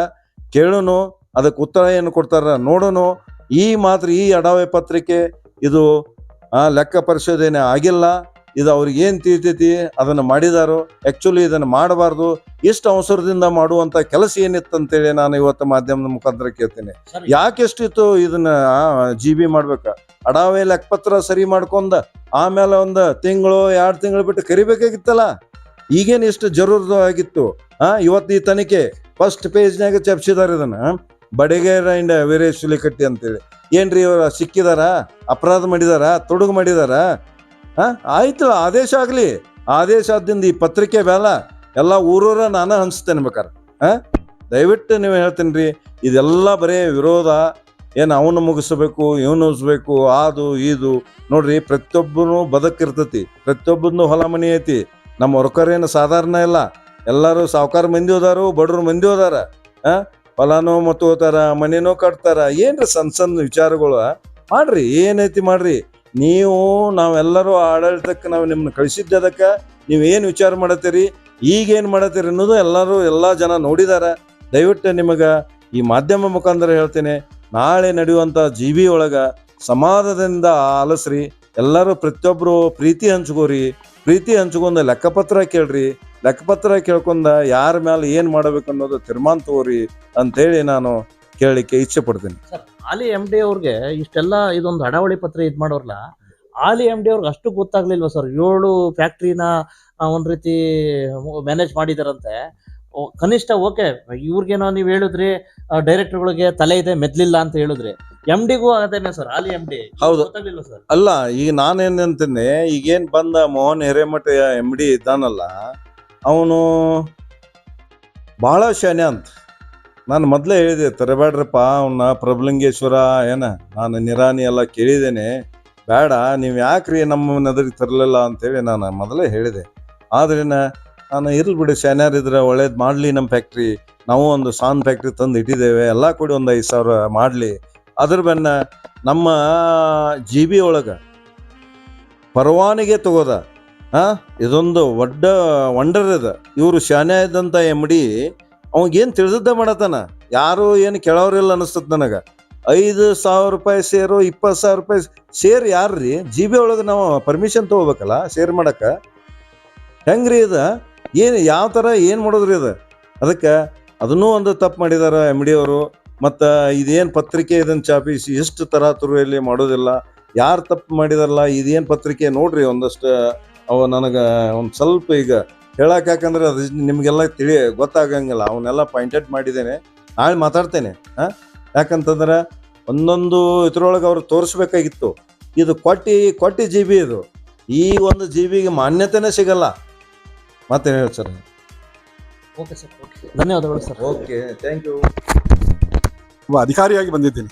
ಕೇಳೋನು ಅದಕ್ಕೆ ಉತ್ತರ ಏನು ಕೊಡ್ತಾರ ನೋಡೋನು. ಈ ಮಾತ್ರ ಈ ಅಡಾವೆ ಪತ್ರಿಕೆ ಇದು ಲೆಕ್ಕ ಪರಿಶೋಧನೆ ಆಗಿಲ್ಲ. ಇದು ಅವ್ರಿಗೆ ಏನು ತಿಳಿತೈತಿ ಅದನ್ನು ಮಾಡಿದಾರೋ. ಆ್ಯಕ್ಚುಲಿ ಇದನ್ನು ಮಾಡಬಾರ್ದು. ಇಷ್ಟು ಅವಸರದಿಂದ ಮಾಡುವಂಥ ಕೆಲಸ ಏನಿತ್ತು ಅಂತೇಳಿ ನಾನು ಇವತ್ತು ಮಾಧ್ಯಮದ ಮುಖಾಂತರ ಕೇಳ್ತೀನಿ. ಯಾಕೆಷ್ಟಿತ್ತು ಇದನ್ನು ಜಿ ಬಿ ಮಾಡ್ಬೇಕ? ಅಡಾವೆ ಲೆಕ್ಕಪತ್ರ ಸರಿ ಮಾಡ್ಕೊಂಡ ಆಮೇಲೆ ಒಂದು ತಿಂಗಳು, ಎರಡು ತಿಂಗಳು ಬಿಟ್ಟು ಕರಿಬೇಕಾಗಿತ್ತಲ್ಲ? ಈಗೇನು ಇಷ್ಟು ಜರೂರು ಆಗಿತ್ತು? ಆ, ಇವತ್ತು ಈ ತನಿಖೆ ಫಸ್ಟ್ ಪೇಜ್ನಾಗ ಚಪ್ಸಿದಾರೆ ಇದನ್ನು. ಬಡಿಗೇರ ಇಂಡ ವೀರೇಶ್ ಸುಲಿಕಟ್ಟಿ ಅಂತೇಳಿ. ಏನ್ರಿ ಇವರು ಸಿಕ್ಕಿದಾರ? ಅಪರಾಧ ಮಾಡಿದಾರ? ತೊಡಗು ಮಾಡಿದಾರ? ಹಾಂ ಆಯ್ತು, ಆದೇಶ ಆಗಲಿ. ಆದೇಶ ಆದ್ದಿಂದ ಈ ಪತ್ರಿಕೆ ಬೇಲ ಎಲ್ಲ ಊರೂರ ನಾನು ಹಂಚ್ತೇನೆ ಬೇಕಾರೆ. ಹಾ ದಯವಿಟ್ಟು ನೀವು ಹೇಳ್ತೀನಿ ರೀ ಇದೆಲ್ಲ ಬರೇ ವಿರೋಧ. ಏನು ಅವನು ಮುಗಿಸ್ಬೇಕು, ಇವನು ಮುಗಿಸ್ಬೇಕು ಅದು, ಇದು. ನೋಡ್ರಿ, ಪ್ರತಿಯೊಬ್ಬನು ಬದುಕಿರ್ತತಿ. ಪ್ರತಿಯೊಬ್ಬನು ಹೊಲ ಮನೆ ಐತಿ. ನಮ್ಮ ವರ್ಕರೇನು ಸಾಧಾರಣ ಇಲ್ಲ. ಎಲ್ಲರೂ ಸಾವುಕಾರ ಮಂದಿ ಹೋದಾರು ಬಡವ್ರ ಮಂದಿ ಹೋದಾರ ಹಾಂ ಹೊಲನೂ ಮತ್ತು ಹೋತಾರ ಮನಿನೂ ಕಟ್ತಾರ. ಏನ್ರಿ ಸಣ್ಣ ಸಣ್ಣ ವಿಚಾರಗಳು? ಮಾಡ್ರಿ, ಏನೈತಿ ಮಾಡ್ರಿ. ನೀವು, ನಾವೆಲ್ಲರೂ ಆಡಳಿತಕ್ಕೆ ನಾವು ನಿಮ್ಮನ್ನ ಕಳಿಸಿದ್ದೆ ಅದಕ್ಕೆ. ನೀವು ಏನು ವಿಚಾರ ಮಾಡತ್ತೀರಿ? ಈಗೇನು ಮಾಡತ್ತೀರಿ ಅನ್ನೋದು ಎಲ್ಲರೂ ಎಲ್ಲ ಜನ ನೋಡಿದಾರ. ದಯವಿಟ್ಟು ನಿಮಗೆ ಈ ಮಾಧ್ಯಮ ಮುಖಾಂತರ ಹೇಳ್ತೇನೆ. ನಾಳೆ ನಡೆಯುವಂಥ ಜೀವಿ ಒಳಗ ಸಮಾಧಾನದಿಂದ ಆಲಸ್ರಿ, ಎಲ್ಲರೂ ಪ್ರತಿಯೊಬ್ಬರು ಪ್ರೀತಿ ಹಂಚ್ಕೋರಿ, ಪ್ರೀತಿ ಹಂಚ್ಕೊಂಡ ಲೆಕ್ಕಪತ್ರ ಕೇಳ್ರಿ, ಲೆಕ್ಕಪತ್ರ ಕೇಳ್ಕೊಂಡ ಯಾರ ಮೇಲೆ ಏನು ಮಾಡಬೇಕು ಅನ್ನೋದು ತೀರ್ಮಾನ ತಗೋರಿ ಅಂತೇಳಿ ನಾನು ಕೇಳಲಿಕ್ಕೆ ಇಚ್ಛೆ ಪಡ್ತೀನಿ. ಆಲಿ ಎಂ ಡಿ ಅವ್ರಿಗೆ ಇಷ್ಟೆಲ್ಲ ಇದೊಂದು ಹಡಾವಳಿ ಪತ್ರ ಇದು ಮಾಡೋರ್ಲ? ಆಲಿ ಎಂ ಡಿ ಅವ್ರಿಗೆ ಅಷ್ಟು ಗೊತ್ತಾಗ್ಲಿಲ್ವಾ ಸರ್? ಏಳು ಫ್ಯಾಕ್ಟ್ರಿನ ಒಂದ್ ರೀತಿ ಮ್ಯಾನೇಜ್ ಮಾಡಿದಾರಂತೆ. ಕನಿಷ್ಠ ಓಕೆ ಇವ್ರಿಗೇನೋ ನೀವು ಹೇಳಿದ್ರಿ ಡೈರೆಕ್ಟರ್ಗಳಿಗೆ ತಲೆ ಇದೆ ಮೆದ್ಲಿಲ್ಲ ಅಂತ ಹೇಳಿದ್ರಿ. ಎಂ ಡಿಗೂ ಆಗದೇನೆ ಸರ್ ಆಲಿ ಎಂ ಡಿ ಹೌದು. ಗೊತ್ತಾಗ್ಲಿಲ್ಲ ಸರ್. ಅಲ್ಲ ಈಗ ನಾನೇನಂತೀನಿ ಈಗೇನ್ ಬಂದ ಮೋಹನ್ ಹಿರೇಮಠ ಎಂ ಡಿ ಇದ್ದಾನಲ್ಲ ಅವನು ಬಹಳ ಶಾನೆ ಅಂತ. ನಾನು ಮೊದಲೇ ಹೇಳಿದೆ ತರಬೇಡ್ರಪ್ಪ ಅವನ್ನ ಪ್ರಭಲಿಂಗೇಶ್ವರ ಏನ ನಾನು ನಿರಾನಿ ಎಲ್ಲ ಕೇಳಿದ್ದೇನೆ. ಬೇಡ ನೀವು ಯಾಕ್ರಿ ನಮ್ಮ ನದರಿಗೆ ತರಲಿಲ್ಲ ಅಂತೇಳಿ ನಾನು ಮೊದಲೇ ಹೇಳಿದೆ. ಆದ್ರೆ ನಾನು ಇರ್ಲಿ ಬಿಡಿ ಇದ್ರೆ ಒಳ್ಳೇದು ಮಾಡಲಿ ನಮ್ಮ ಫ್ಯಾಕ್ಟ್ರಿ ನಾವು ಒಂದು ಸಾನ್ ಫ್ಯಾಕ್ಟ್ರಿ ತಂದು ಇಟ್ಟಿದ್ದೇವೆ, ಎಲ್ಲ ಕೂಡಿ ಒಂದು ಐದು ಸಾವಿರ ಮಾಡಲಿ. ಅದ್ರ ಬೆನ್ನ ನಮ್ಮ ಜಿ ಬಿ ಒಳಗೆ ಪರವಾನಿಗೆ ತಗೋದ. ಹಾಂ ಇದೊಂದು ಒಡ್ಡ ವಂಡರ್ ಇದೆ ಇವರು ಶಾನೆ ಇದ್ದಂಥ ಎಂ ಡಿ ಅವಾಗೇನು ತಿಳಿದದ್ದ ಮಾಡತ್ತಾನ. ಯಾರು ಏನು ಕೆಳವ್ರಿಲ್ಲ ಅನಿಸ್ತದ ನನಗೆ. ಐದು ಸಾವಿರ ರೂಪಾಯಿ ಸೇರು, ಇಪ್ಪತ್ತು ಸಾವಿರ ರೂಪಾಯಿ ಸೇರ್ ಯಾರ್ರಿ? ಜಿ ಬಿ ಒಳಗೆ ನಾವು ಪರ್ಮಿಷನ್ ತೊಗೋಬೇಕಲ್ಲ ಶೇರ್ ಮಾಡಕ್ಕೆ. ಹೆಂಗ್ರಿ ಇದು? ಏನು ಯಾವ ಥರ ಏನು ಮಾಡೋದ್ರಿ ಅದು? ಅದಕ್ಕೆ ಅದನ್ನೂ ಒಂದು ತಪ್ಪು ಮಾಡಿದ್ದಾರೆ ಎಂ ಡಿ ಅವರು. ಮತ್ತು ಇದೇನು ಪತ್ರಿಕೆ ಇದನ್ನು ಚಾಪಿಸಿ ಎಷ್ಟು ಥರ ತುರುವಲ್ಲಿ ಮಾಡೋದಿಲ್ಲ. ಯಾರು ತಪ್ಪು ಮಾಡಿದಾರಲ್ಲ ಇದೇನು ಪತ್ರಿಕೆ ನೋಡ್ರಿ ಒಂದಷ್ಟು, ಅವು ನನಗೆ ಒಂದು ಸ್ವಲ್ಪ ಈಗ ಹೇಳಕ್ಕೆ ಯಾಕಂದ್ರೆ ಅದು ನಿಮಗೆಲ್ಲ ತಿಳಿ ಗೊತ್ತಾಗಂಗಿಲ್ಲ. ಅವನ್ನೆಲ್ಲ ಪಾಯಿಂಟೆಡ್ ಮಾಡಿದ್ದೇನೆ. ನಾಳೆ ಮಾತಾಡ್ತೇನೆ, ಹಾಂ? ಯಾಕಂತಂದ್ರೆ ಒಂದೊಂದು ಇದ್ರೊಳಗೆ ಅವ್ರು ತೋರಿಸ್ಬೇಕಾಗಿತ್ತು. ಇದು ಕೊಟ್ಟಿ ಕೊಟ್ಟಿ ಜೀವಿ ಇದು. ಈ ಒಂದು ಜೀವಿಗೆ ಮಾನ್ಯತೆನೇ ಸಿಗಲ್ಲ. ಮತ್ತೇನು ಹೇಳಿ ಸರ್. ಓಕೆ ಸರ್ ಓಕೆ ಧನ್ಯವಾದಗಳು ಸರ್ ಓಕೆ ಥ್ಯಾಂಕ್ ಯು ಒಬ್ಬ ಅಧಿಕಾರಿಯಾಗಿ ಬಂದಿದ್ದೀನಿ.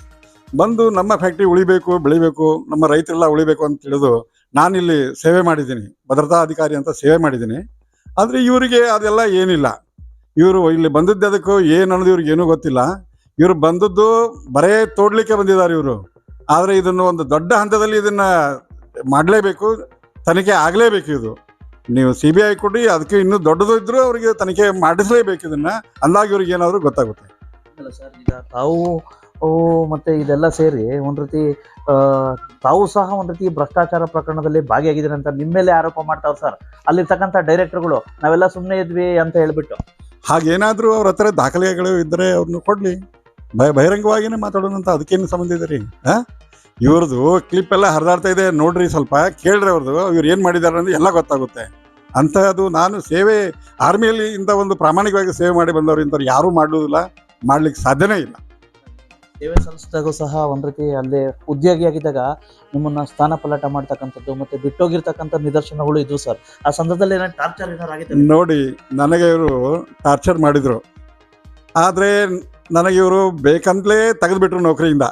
ಬಂದು ನಮ್ಮ ಫ್ಯಾಕ್ಟ್ರಿ ಉಳಿಬೇಕು ಬೆಳಿಬೇಕು ನಮ್ಮ ರೈತರೆಲ್ಲ ಉಳಿಬೇಕು ಅಂತ ತಿಳಿದು ನಾನಿಲ್ಲಿ ಸೇವೆ ಮಾಡಿದ್ದೀನಿ. ಭದ್ರತಾ ಅಧಿಕಾರಿ ಅಂತ ಸೇವೆ ಮಾಡಿದ್ದೀನಿ. ಆದರೆ ಇವರಿಗೆ ಅದೆಲ್ಲ ಏನಿಲ್ಲ. ಇವರು ಇಲ್ಲಿ ಬಂದದ್ದು ಅದಕ್ಕೂ ಏನು ಅನ್ನೋದು ಇವ್ರಿಗೆ ಏನೂ ಗೊತ್ತಿಲ್ಲ. ಇವರು ಬಂದದ್ದು ಬರೇ ತೋಡ್ಲಿಕ್ಕೆ ಬಂದಿದ್ದಾರೆ ಇವರು. ಆದರೆ ಇದನ್ನು ಒಂದು ದೊಡ್ಡ ಹಂತದಲ್ಲಿ ಇದನ್ನು ಮಾಡಲೇಬೇಕು ತನಿಖೆ ಆಗಲೇಬೇಕು ಇದು. ನೀವು ಸಿ ಬಿ ಐ ಕೊಡಿ ಅದಕ್ಕೆ ಇನ್ನೂ ದೊಡ್ಡದು ಇದ್ರು ಅವರಿಗೆ ತನಿಖೆ ಮಾಡಿಸಲೇಬೇಕು ಇದನ್ನ. ಅಂದಾಗಿ ಇವ್ರಿಗೆ ಏನಾದರೂ ಗೊತ್ತಾಗುತ್ತೆ. ಅಲ್ಲ ಸರ್ ಈಗ ತಾವು ಓ, ಮತ್ತೆ ಇದೆಲ್ಲ ಸೇರಿ ಒಂದ್ ರೀತಿ ತಾವು ಸಹ ಒಂದ್ ರೀತಿ ಭ್ರಷ್ಟಾಚಾರ ಪ್ರಕರಣದಲ್ಲಿ ಭಾಗಿಯಾಗಿದ್ದೀರಿ ಅಂತ ನಿಮ್ಮ ಮೇಲೆ ಆರೋಪ ಮಾಡ್ತಾವ್ ಸರ್. ಅಲ್ಲಿರ್ತಕ್ಕಂಥ ಡೈರೆಕ್ಟರ್ಗಳು ನಾವೆಲ್ಲ ಸುಮ್ಮನೆ ಇದ್ವಿ ಅಂತ ಹೇಳ್ಬಿಟ್ಟು. ಹಾಗೇನಾದರೂ ಅವ್ರ ಹತ್ರ ದಾಖಲೆಗಳು ಇದ್ದರೆ ಅವ್ರನ್ನ ಕೊಡ್ಲಿ. ಬಹ ಬಹಿರಂಗವಾಗಿನೇ ಮಾತಾಡೋಣ ಅಂತ ಅದಕ್ಕೇನು ಸಂಬಂಧ ಇದೆ ರೀ ಆ ಇವ್ರದ್ದು ಕ್ಲಿಪ್ ಎಲ್ಲ ಹರಿದಾಡ್ತಾ ಇದೆ. ನೋಡ್ರಿ ಸ್ವಲ್ಪ ಕೇಳ್ರಿ ಅವ್ರದ್ದು ಇವ್ರು ಏನು ಮಾಡಿದ್ದಾರೆ ಅಂದ್ರೆ ಎಲ್ಲ ಗೊತ್ತಾಗುತ್ತೆ. ಅಂಥದ್ದು ನಾನು ಸೇವೆ ಆರ್ಮಿಯಲ್ಲಿ ಇಂಥ ಒಂದು ಪ್ರಾಮಾಣಿಕವಾಗಿ ಸೇವೆ ಮಾಡಿ ಬಂದವರು ಇಂಥವ್ರು ಯಾರೂ ಮಾಡುವುದಿಲ್ಲ ಮಾಡ್ಲಿಕ್ಕೆ ಸಾಧ್ಯನೇ ಇಲ್ಲ. ಸೇವೆ ಸಲ್ಲಿಸಿದಾಗೂ ಸಹ ಒಂದ್ ರೀತಿ ಅಲ್ಲಿ ಉದ್ಯೋಗಿಯಾಗಿದ್ದಾಗ ನಿಮ್ಮನ್ನ ಸ್ಥಾನ ಪಲಾಟ ಮಾಡ್ತಕ್ಕಂಥದ್ದು ಮತ್ತೆ ಬಿಟ್ಟೋಗಿರ್ತಕ್ಕಂಥ ನಿದರ್ಶನಗಳು ಇದ್ವು ಸರ್. ಆ ಸಂದರ್ಭದಲ್ಲಿ ಏನಾದ್ರು ಟಾರ್ಚರ್ ಏನಾರು ನೋಡಿ ನನಗೆ ಇವರು ಟಾರ್ಚರ್ ಮಾಡಿದರು. ಆದರೆ ನನಗೆ ಇವರು ಬೇಕಂತಲೇ ತೆಗೆದುಬಿಟ್ರು ನೌಕರಿಯಿಂದ.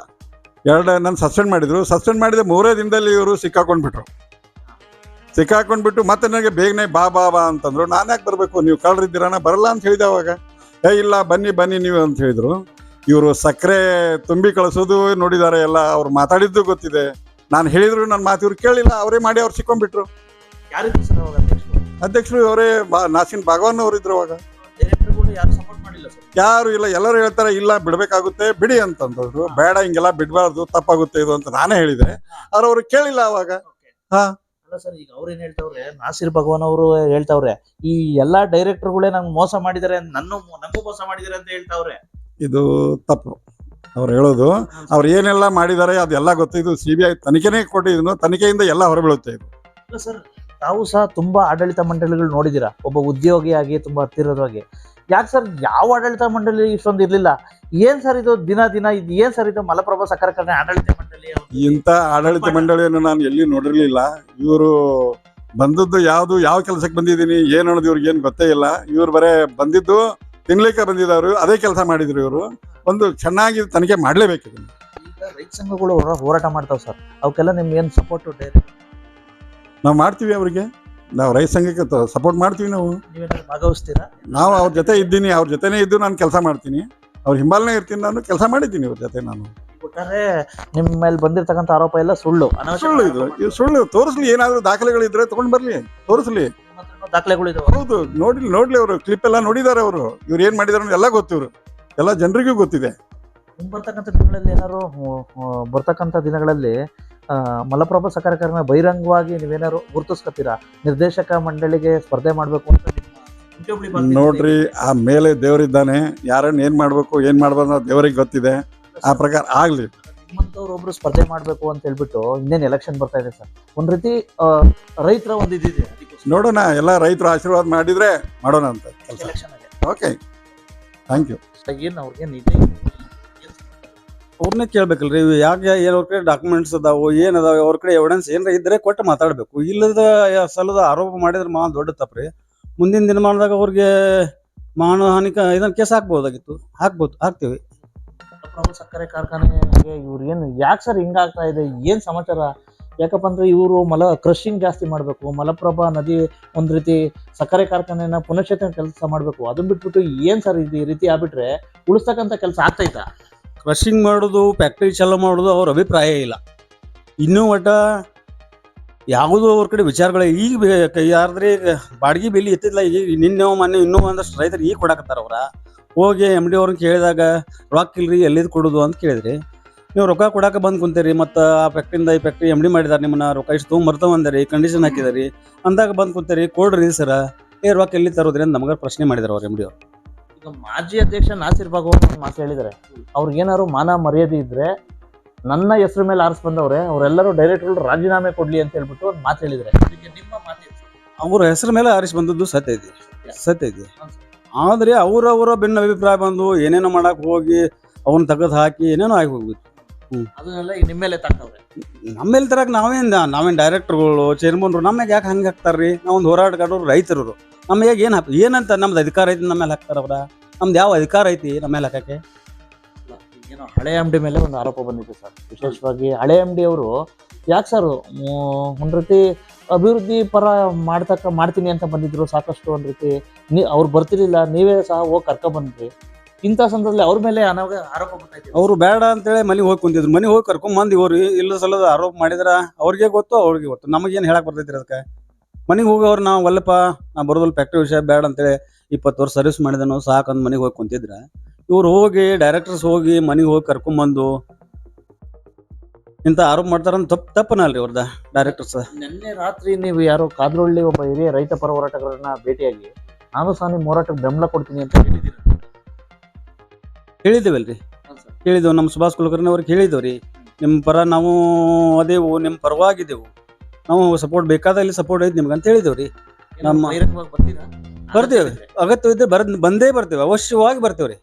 ಎರಡು ನನ್ನ ಸಸ್ಪೆಂಡ್ ಮಾಡಿದರು. ಸಸ್ಪೆಂಡ್ ಮಾಡಿದ ಮೂರೇ ದಿನದಲ್ಲಿ ಇವರು ಸಿಕ್ಕಾಕೊಂಡ್ಬಿಟ್ರು. ಸಿಕ್ಕಾಕೊಂಡ್ಬಿಟ್ಟು ಮತ್ತೆ ನನಗೆ ಬೇಗನೆ ಬಾ ಬಾ ಬಾ ಅಂತಂದರು. ನಾನು ಯಾಕೆ ಬರಬೇಕು? ನೀವು ಕಳ್ರಿದ್ದೀರಣ ಬರಲ್ಲ ಅಂತ ಹೇಳಿದೆ ಅವಾಗ. ಏ ಇಲ್ಲ ಬನ್ನಿ ಬನ್ನಿ ನೀವು ಅಂತ ಹೇಳಿದರು. ಇವರು ಸಕ್ಕರೆ ತುಂಬಿ ಕಳಿಸೋದು ನೋಡಿದ್ದಾರೆ ಎಲ್ಲ. ಅವ್ರು ಮಾತಾಡಿದ್ದು ಗೊತ್ತಿದೆ. ನಾನು ಹೇಳಿದ್ರು ನನ್ನ ಮಾತು ಇವ್ರು ಕೇಳಿಲ್ಲ. ಅವರೇ ಮಾಡಿ ಅವ್ರು ಸಿಕ್ಕೊಂಡ್ಬಿಟ್ರು. ಅಧ್ಯಕ್ಷರು? ಅವರೇ ಬಾ ನಾಸಿನ್ ಭಾಗವನ್ ಅವರು ಇದ್ರು ಅವಾಗ. ಯಾರು ಇಲ್ಲ ಎಲ್ಲರೂ ಹೇಳ್ತಾರೆ ಇಲ್ಲ ಬಿಡ್ಬೇಕಾಗುತ್ತೆ ಬಿಡಿ ಅಂತಂದ್ರು ಬೇಡ ಹಿಂಗೆಲ್ಲ ಬಿಡಬಾರ್ದು ತಪ್ಪಾಗುತ್ತೆ ಇದು ಅಂತ ನಾನೇ ಹೇಳಿದೆ. ಆದ್ರೆ ಅವ್ರು ಕೇಳಿಲ್ಲ ಅವಾಗ. ಹಾ. ಅಲ್ಲ ಸರ್ ಈಗ ಅವ್ರು ಏನ್ ಹೇಳ್ತಾವ್ರೆ ನಾಸಿರ್ ಭಗವಾನ್ ಅವರು ಹೇಳ್ತಾವ್ರೆ ಈ ಎಲ್ಲಾ ಡೈರೆಕ್ಟರ್ಗಳೇ ನಂಗೆ ಮೋಸ ಮಾಡಿದಾರೆ ನನ್ನ ನಂಗೂ ಮೋಸ ಮಾಡಿದಾರೆ ಅಂತ ಹೇಳ್ತಾವ್ರೆ. ಇದು ತಪ್ಪು. ಅವ್ರು ಹೇಳೋದು ಅವ್ರು ಏನೆಲ್ಲ ಮಾಡಿದ್ದಾರೆ ಅದೆಲ್ಲ ಗೊತ್ತು. ಇದು ಸಿ ಬಿ ಐ ತನಿಖೆನೇ ಕೊಟ್ಟಿದ್ರು ತನಿಖೆಯಿಂದ ಎಲ್ಲ ಹೊರಬೀಳುತ್ತೆ ಇದು. ಅಲ್ಲ ಸರ್ ತಾವು ಸಹ ತುಂಬಾ ಆಡಳಿತ ಮಂಡಳಿಗಳು ನೋಡಿದೀರಾ ಒಬ್ಬ ಉದ್ಯೋಗಿಯಾಗಿ ತುಂಬಾ ಹತ್ತಿರವಾಗಿ ಯಾಕೆ ಸರ್ ಯಾವ ಆಡಳಿತ ಮಂಡಳಿ ಇಷ್ಟೊಂದು ಇರಲಿಲ್ಲ? ಏನ್ ಸರ್ ಇದು ದಿನ ದಿನ ಇದು ಏನ್ ಸರ್ ಇದು ಮಲಪ್ರಭಾ ಸಕ್ಕರೆ ಕಾರ್ಖಾನೆ ಆಡಳಿತ ಮಂಡಳಿ? ಇಂಥ ಆಡಳಿತ ಮಂಡಳಿಯನ್ನು ನಾನು ಎಲ್ಲಿ ನೋಡಿರ್ಲಿಲ್ಲ. ಇವರು ಬಂದದ್ದು ಯಾವುದು ಯಾವ ಕೆಲಸಕ್ಕೆ ಬಂದಿದ್ದೀನಿ ಏನು ಅನ್ನೋದು ಇವ್ರಿಗೆ ಏನು ಗೊತ್ತೇ ಇಲ್ಲ. ಇವ್ರು ಬರೇ ಬಂದಿದ್ದು ತಿನ್ಲಿಕ್ಕೆ ಬಂದಿದ್ದವರು ಅದೇ ಕೆಲಸ ಮಾಡಿದ್ರು ಇವರು. ಒಂದು ಚೆನ್ನಾಗಿ ತನಿಖೆ ಮಾಡಲೇಬೇಕು ರೈತ ಸಂಘಗಳು ಹೋರಾಟ ಮಾಡ್ತಾವೆ ಸರ್. ಅವಕ್ಕೆಲ್ಲ ನಿಮ್ಗೆ ಏನ್ ಸಪೋರ್ಟ್ ನಾವು ಮಾಡ್ತೀವಿ ಅವರಿಗೆ. ನಾವು ರೈತ ಸಂಘಕ್ಕೆ ಸಪೋರ್ಟ್ ಮಾಡ್ತೀವಿ ನಾವು. ಭಾಗವಹಿಸ್ತೀರಾ? ನಾವು ಅವ್ರ ಜೊತೆ ಇದ್ದೀನಿ ಅವ್ರ ಜೊತೆನೇ ಇದ್ದು ನಾನು ಕೆಲಸ ಮಾಡ್ತೀನಿ. ಅವ್ರ ಹಿಂಬಾಲನೆ ಇರ್ತೀನಿ ನಾನು ಕೆಲಸ ಮಾಡಿದ್ದೀನಿ ಅವ್ರ ಜೊತೆ ನಾನು. ಒಟ್ಟಾರೆ ನಿಮ್ಮ ಮೇಲೆ ಬಂದಿರತಕ್ಕಂತ ಆರೋಪ ಎಲ್ಲ ಸುಳ್ಳು ಅನಾವಶ್ಯಕ ಸುಳ್ಳು ಇದು ಇದು ಸುಳ್ಳು. ತೋರಿಸ್ಲಿ ಏನಾದರೂ ದಾಖಲೆಗಳಿದ್ರೆ ತಗೊಂಡ್ ಬರಲಿ ತೋರಿಸ್ಲಿ. ನಿಮ್ಮ ದಾಖಲೆಗಳು ಇದಾವೆ? ಹೌದು ನೋಡ್ಲಿ ನೋಡ್ಲಿ ಅವರು ಕ್ಲಿಪ್ ಎಲ್ಲ ನೋಡಿದ್ದಾರೆ ಅವರು. ಇವ್ರು ಏನು ಮಾಡಿದಾರೆ ಎಲ್ಲ ಗೊತ್ತು ಇವರು. ಎಲ್ಲ ಜನರಿಗೂ ಗೊತ್ತಿದೆ. ಬರ್ತಕ್ಕಂಥ ದಿನಗಳಲ್ಲಿ ಏನಾದ್ರು ಬರ್ತಕ್ಕಂಥ ದಿನಗಳಲ್ಲಿ ಮಲಪ್ರಭಾ ಸಕ್ಕರೆ ಕಾರ್ಖಾನೆ ಬಹಿರಂಗವಾಗಿ ನೀವೇನಾದ್ರು ಗುರುತಿಸ್ಕೊತೀರಾ? ನಿರ್ದೇಶಕ ಮಂಡಳಿಗೆ ಸ್ಪರ್ಧೆ ಮಾಡಬೇಕು ಅಂತ. ನೋಡ್ರಿ ಆ ಮೇಲೆ ದೇವರಿದ್ದಾನೆ ಯಾರನ್ನ ಏನ್ ಮಾಡ್ಬೇಕು ಏನ್ ಮಾಡ್ಬಾರ್ದು ಅನ್ನೋದು ದೇವರಿಗೆ ಗೊತ್ತಿದೆ. ಆ ಪ್ರಕಾರ ಆಗ್ಲಿ. ನಿಮ್ಮಂಥವ್ರು ಒಬ್ರು ಸ್ಪರ್ಧೆ ಮಾಡಬೇಕು ಅಂತ ಹೇಳ್ಬಿಟ್ಟು ಇನ್ನೇನು ಎಲೆಕ್ಷನ್ ಬರ್ತಾ ಇದೆ ಸರ್. ಒಂದ್ ರೀತಿ ರೈತರ ಒಂದು ಇದಿದೆ ನೋಡೋಣ ಎಲ್ಲ ರೈತರು ಆಶೀರ್ವಾದ ಮಾಡಿದ್ರೆ ಮಾಡೋಣ ಅಂತ ಕೆಲಸ. ಓಕೆ ಥ್ಯಾಂಕ್ ಯು ಏನು ಅವ್ರಿಗೆ ನಿಜ ಅವ್ರನ್ನೇ ಕೇಳ್ಬೇಕಲ್ರಿ ಯಾಕೆ ಏನು ಅವ್ರ ಕಡೆ ಡಾಕ್ಯುಮೆಂಟ್ಸ್ ಅದಾವು, ಏನ್ ಅದಾವ, ಅವ್ರ ಕಡೆ ಎವಿಡೆನ್ಸ್ ಏನಾರ ಇದ್ರೆ ಕೊಟ್ಟು ಮಾತಾಡಬೇಕು. ಇಲ್ಲದ ಸಲದ ಆರೋಪ ಮಾಡಿದ್ರೆ ಮಾ ದೊಡ್ಡ ತಪ್ಪ್ರಿ. ಮುಂದಿನ ದಿನಮಾನದಾಗ ಅವ್ರಿಗೆ ಮಾನ ಹಾನಿಕ ಇದನ್ನ ಕೇಸ್ ಹಾಕ್ಬೋದಾಗಿತ್ತು. ಹಾಕ್ಬೋದು, ಹಾಕ್ತೀವಿ. ಸಕ್ಕರೆ ಕಾರ್ಖಾನೆಗೆ ಇವ್ರು ಏನು ಯಾಕೆ ಸರ್ ಹಿಂಗಾಗ್ತಾ ಇದೆ? ಏನು ಸಮಾಚಾರ? ಯಾಕಪ್ಪ ಅಂದರೆ ಇವರು ಮಲ ಕ್ರಷಿಂಗ್ ಜಾಸ್ತಿ ಮಾಡಬೇಕು. ಮಲಪ್ರಭಾ ನದಿ ಒಂದು ರೀತಿ ಸಕ್ಕರೆ ಕಾರ್ಖಾನೆನ ಪುನಶ್ಚೇತನ ಕೆಲಸ ಮಾಡಬೇಕು. ಅದನ್ನ ಬಿಟ್ಬಿಟ್ಟು ಏನು ಸರ್ ಇದು ಈ ರೀತಿ ಆಗ್ಬಿಟ್ರೆ ಉಳಿಸ್ತಕ್ಕಂಥ ಕೆಲಸ ಆಗ್ತೈತಾ? ಕ್ರಷಿಂಗ್ ಮಾಡೋದು ಫ್ಯಾಕ್ಟ್ರಿ ಚಾಲೂ ಮಾಡೋದು ಅವ್ರ ಅಭಿಪ್ರಾಯ ಇಲ್ಲ. ಇನ್ನೂ ಒಟ್ಟ ಯಾವುದೋ ಅವ್ರ ಕಡೆ ವಿಚಾರಗಳು ಈಗ ಯಾರ್ದ್ರೆ ಬಾಡಿಗೆ ಬೆಲೆ ಎತ್ತಿಲ್ಲ ಈಗ ನಿನ್ನೆ ಮೊನ್ನೆ ಇನ್ನೂ ಒಂದಷ್ಟು ರೈತರು ಈಗ ಕೊಡಕತ್ತಾರ ಅವ್ರ. ಹೋಗಿ ಎಂ ಡಿ ಅವ್ರನ್ನ ಕೇಳಿದಾಗ, ರೊಕ್ಕ ಇಲ್ರಿ, ಎಲ್ಲಿದ್ ಕೊಡೋದು? ಅಂತ ಕೇಳಿದ್ರಿ. ನೀವು ರೊಕ್ಕ ಕೊಡಕ್ಕೆ ಬಂದು ಕುಂತೀರಿ, ಮತ್ತು ಆ ಫ್ಯಾಕ್ಟ್ರಿಯಿಂದ ಈ ಫ್ಯಾಕ್ಟ್ರಿ ಎಂ ಡಿ ಮಾಡಿದಾರೆ ನಿಮ್ಮನ್ನ, ರೊಕ್ಕ ಇಷ್ಟು ತೊಗೊಂಬರ್ತಾವ ಅಂದರಿ ಕಂಡೀಷನ್ ಹಾಕಿದಾರಿ, ಅಂದಾಗ ಬಂದು ಕುಂತೀರಿ, ಕೊಡ್ರಿ ಸರ, ಏ ರೊಕ್ಕ ಎಲ್ಲಿ ತರೋದ್ರಿ? ಅಂತ ನಮಗೆ ಪ್ರಶ್ನೆ ಮಾಡಿದಾರೆ ಅವ್ರು ಎಂ ಡಿ ಅವ್ರು. ಈಗ ಮಾಜಿ ಅಧ್ಯಕ್ಷ ನಾಸಿರ್ ಭಾಗವತ್ ಮಾತು ಹೇಳಿದ್ದಾರೆ ಅವ್ರಿಗೆ ಏನಾದ್ರು ಮಾನ ಮರ್ಯಾದೆ ಇದ್ರೆ ನನ್ನ ಹೆಸರು ಮೇಲೆ ಆರಿಸ್ ಬಂದವ್ರೆ ಅವರೆಲ್ಲರೂ ಡೈರೆಕ್ಟ್ಗಳು ರಾಜೀನಾಮೆ ಕೊಡ್ಲಿ ಅಂತ ಹೇಳ್ಬಿಟ್ಟು ಒಂದು ಮಾತು ಹೇಳಿದ್ದಾರೆ ಇದಕ್ಕೆ ನಿಮ್ಮ ಮಾತು ಏನು? ಅವ್ರ ಹೆಸರ ಮೇಲೆ ಆರಿಸಿ ಬಂದದ್ದು ಸತ್ಯ ಇದೆ. ಸತ್ಯ ಇದೆ. ಆದರೆ ಅವರವರ ಭಿನ್ನ ಅಭಿಪ್ರಾಯ ಬಂದು ಏನೇನೋ ಮಾಡಕ್ಕೆ ಹೋಗಿ ಅವನ್ನ ತೆಗೆದು ಹಾಕಿ ಏನೇನೋ ಆಗಿ ಹೋಗ್ಬಿತ್ತು ಅದನ್ನೆಲ್ಲ ಈಗ ನಿಮ್ಮ ಮೇಲೆ ನಮ್ಮೇಲೆ ತರಕ್ ನಾವೇನ್ ನಾವೇನು ಡೈರೆಕ್ಟರ್ಗಳು ಚೇರ್ಮನ್ರು ನಮಗೆ ಯಾಕೆ ಹಂಗೆ ಹಾಕ್ತಾರ್ರಿ? ನಾವೊಂದು ಹೋರಾಟಗಾರರು ರೈತರು ನಮಗೆ ಏನು ಹಾಕ್ ಏನಂತ ನಮ್ದು ಅಧಿಕಾರ ಐತಿ ನಮ್ಮ ಮೇಲೆ ಹಾಕ್ತಾರ ಅವ್ರ? ನಮ್ದು ಯಾವ ಅಧಿಕಾರ ಐತಿ ನಮ್ಮ ಮೇಲೆ ಹಾಕಕ್ಕೆ? ಏನೋ ಹಳೆ ಎಂ ಡಿ ಮೇಲೆ ಒಂದು ಆರೋಪ ಬಂದಿದೆ ಸರ್. ವಿಶೇಷವಾಗಿ ಹಳೆ ಎಂ ಡಿ ಅವರು ಯಾಕೆ ಸರ್ ಒಂದು ರೀತಿ ಅಭಿವೃದ್ಧಿ ಪರ ಮಾಡ್ತಕ್ಕ ಮಾಡ್ತೀನಿ ಅಂತ ಬಂದಿದ್ರು ಸಾಕಷ್ಟು ಒಂದು ರೀತಿ ನೀ ಅವ್ರು ಬರ್ತಿರ್ಲಿಲ್ಲ ನೀವೇ ಸಹ ಹೋಗಿ ಕರ್ಕೊ ಬಂದ್ರಿ. ಇಂಥ ಸಂದರ್ಭದಲ್ಲಿ ಅವ್ರ ಮೇಲೆ ಅನಾಗ ಆರೋಪ ಬರ್ತಾ ಅವ್ರು ಬೇಡ ಅಂತೇಳಿ ಮನೆಗೆ ಹೋಗಿ ಕುಂತಿದ್ರು. ಮನೆಗೆ ಹೋಗಿ ಕರ್ಕೊಂಡ್ ಬಂದ್ ಇವ್ರು ಇಲ್ಲ ಸಲದ ಆರೋಪ ಮಾಡಿದ್ರೆ ಅವ್ರಿಗೆ ಗೊತ್ತು ಅವ್ರಿಗೆ ಗೊತ್ತು. ನಮಗೇನು ಹೇಳಕ್ ಬರ್ತೈತಿ ಅದಕ್ಕೆ? ಮನೆಗೆ ಹೋಗೋರು ನಾವು ಒಲ್ಲಪ್ಪ ನಾ ಬರೋದಲ್ಲ ಫ್ಯಾಕ್ಟ್ರಿ ವಿಷಯ ಬೇಡ ಅಂತೇಳಿ ಇಪ್ಪತ್ತು ವರ್ಷ ಸರ್ವಿಸ್ ಮಾಡಿದನು ಸಾಕಂದು ಮನೆಗೆ ಹೋಗಿ ಕುಂತಿದ್ರೆ. ಇವ್ರು ಹೋಗಿ ಡೈರೆಕ್ಟರ್ಸ್ ಹೋಗಿ ಮನೆಗೆ ಹೋಗಿ ಕರ್ಕೊಂಬಂದು ಇಂಥ ಆರೋಪ ಮಾಡ್ತಾರಂತ ತಪ್ಪು ಅಲ್ರಿ ಅವ್ರದ ಡೈರೆಕ್ಟರ್ಸ್ ನಿನ್ನೆ ರಾತ್ರಿ ನೀವು ಯಾರೋ ಕಾದ್ರೊಳ್ಳಿ ಒಬ್ಬ ಹಿರಿಯ ರೈತ ಪರ ಹೋರಾಟಗಾರರನ್ನ ಭೇಟಿಯಾಗಿ ನಾನು ಸಹ ನಿಮ್ಮ ಹೋರಾಟಕ್ಕೆ ಬೆಂಬಲ ಕೊಡ್ತೀನಿ ಅಂತ ಹೇಳಿದ್ದೀರಿ? ಹೇಳಿದೇವಲ್ರಿ ಹೇಳಿದೆವು ನಮ್ಮ ಸುಭಾಷ್ ಕುಲಕರ್ಣಿ ಅವ್ರಿಗೆ ಹೇಳಿದ್ದೇವ್ರಿ. ನಿಮ್ಮ ಪರ ನಾವು ಅದೇವು ನಿಮ್ಮ ಪರವಾಗಿದ್ದೆವು. ನಾವು ಸಪೋರ್ಟ್ ಬೇಕಾದಲ್ಲಿ ಸಪೋರ್ಟ್ ಐತಿ ನಿಮ್ಗೆ ಅಂತ ಹೇಳಿದೇವ್ರಿ ನಮ್ಮ- ಬಹಿರಂಗವಾಗಿ ಬರ್ತೀರಾ? ಬರ್ತೀವಿ. ಅಗತ್ಯ ಇದ್ದರೆ ಬರ್ ಬಂದೇ ಬರ್ತೇವೆ ಅವಶ್ಯವಾಗಿ ಬರ್ತೇವ್ರಿ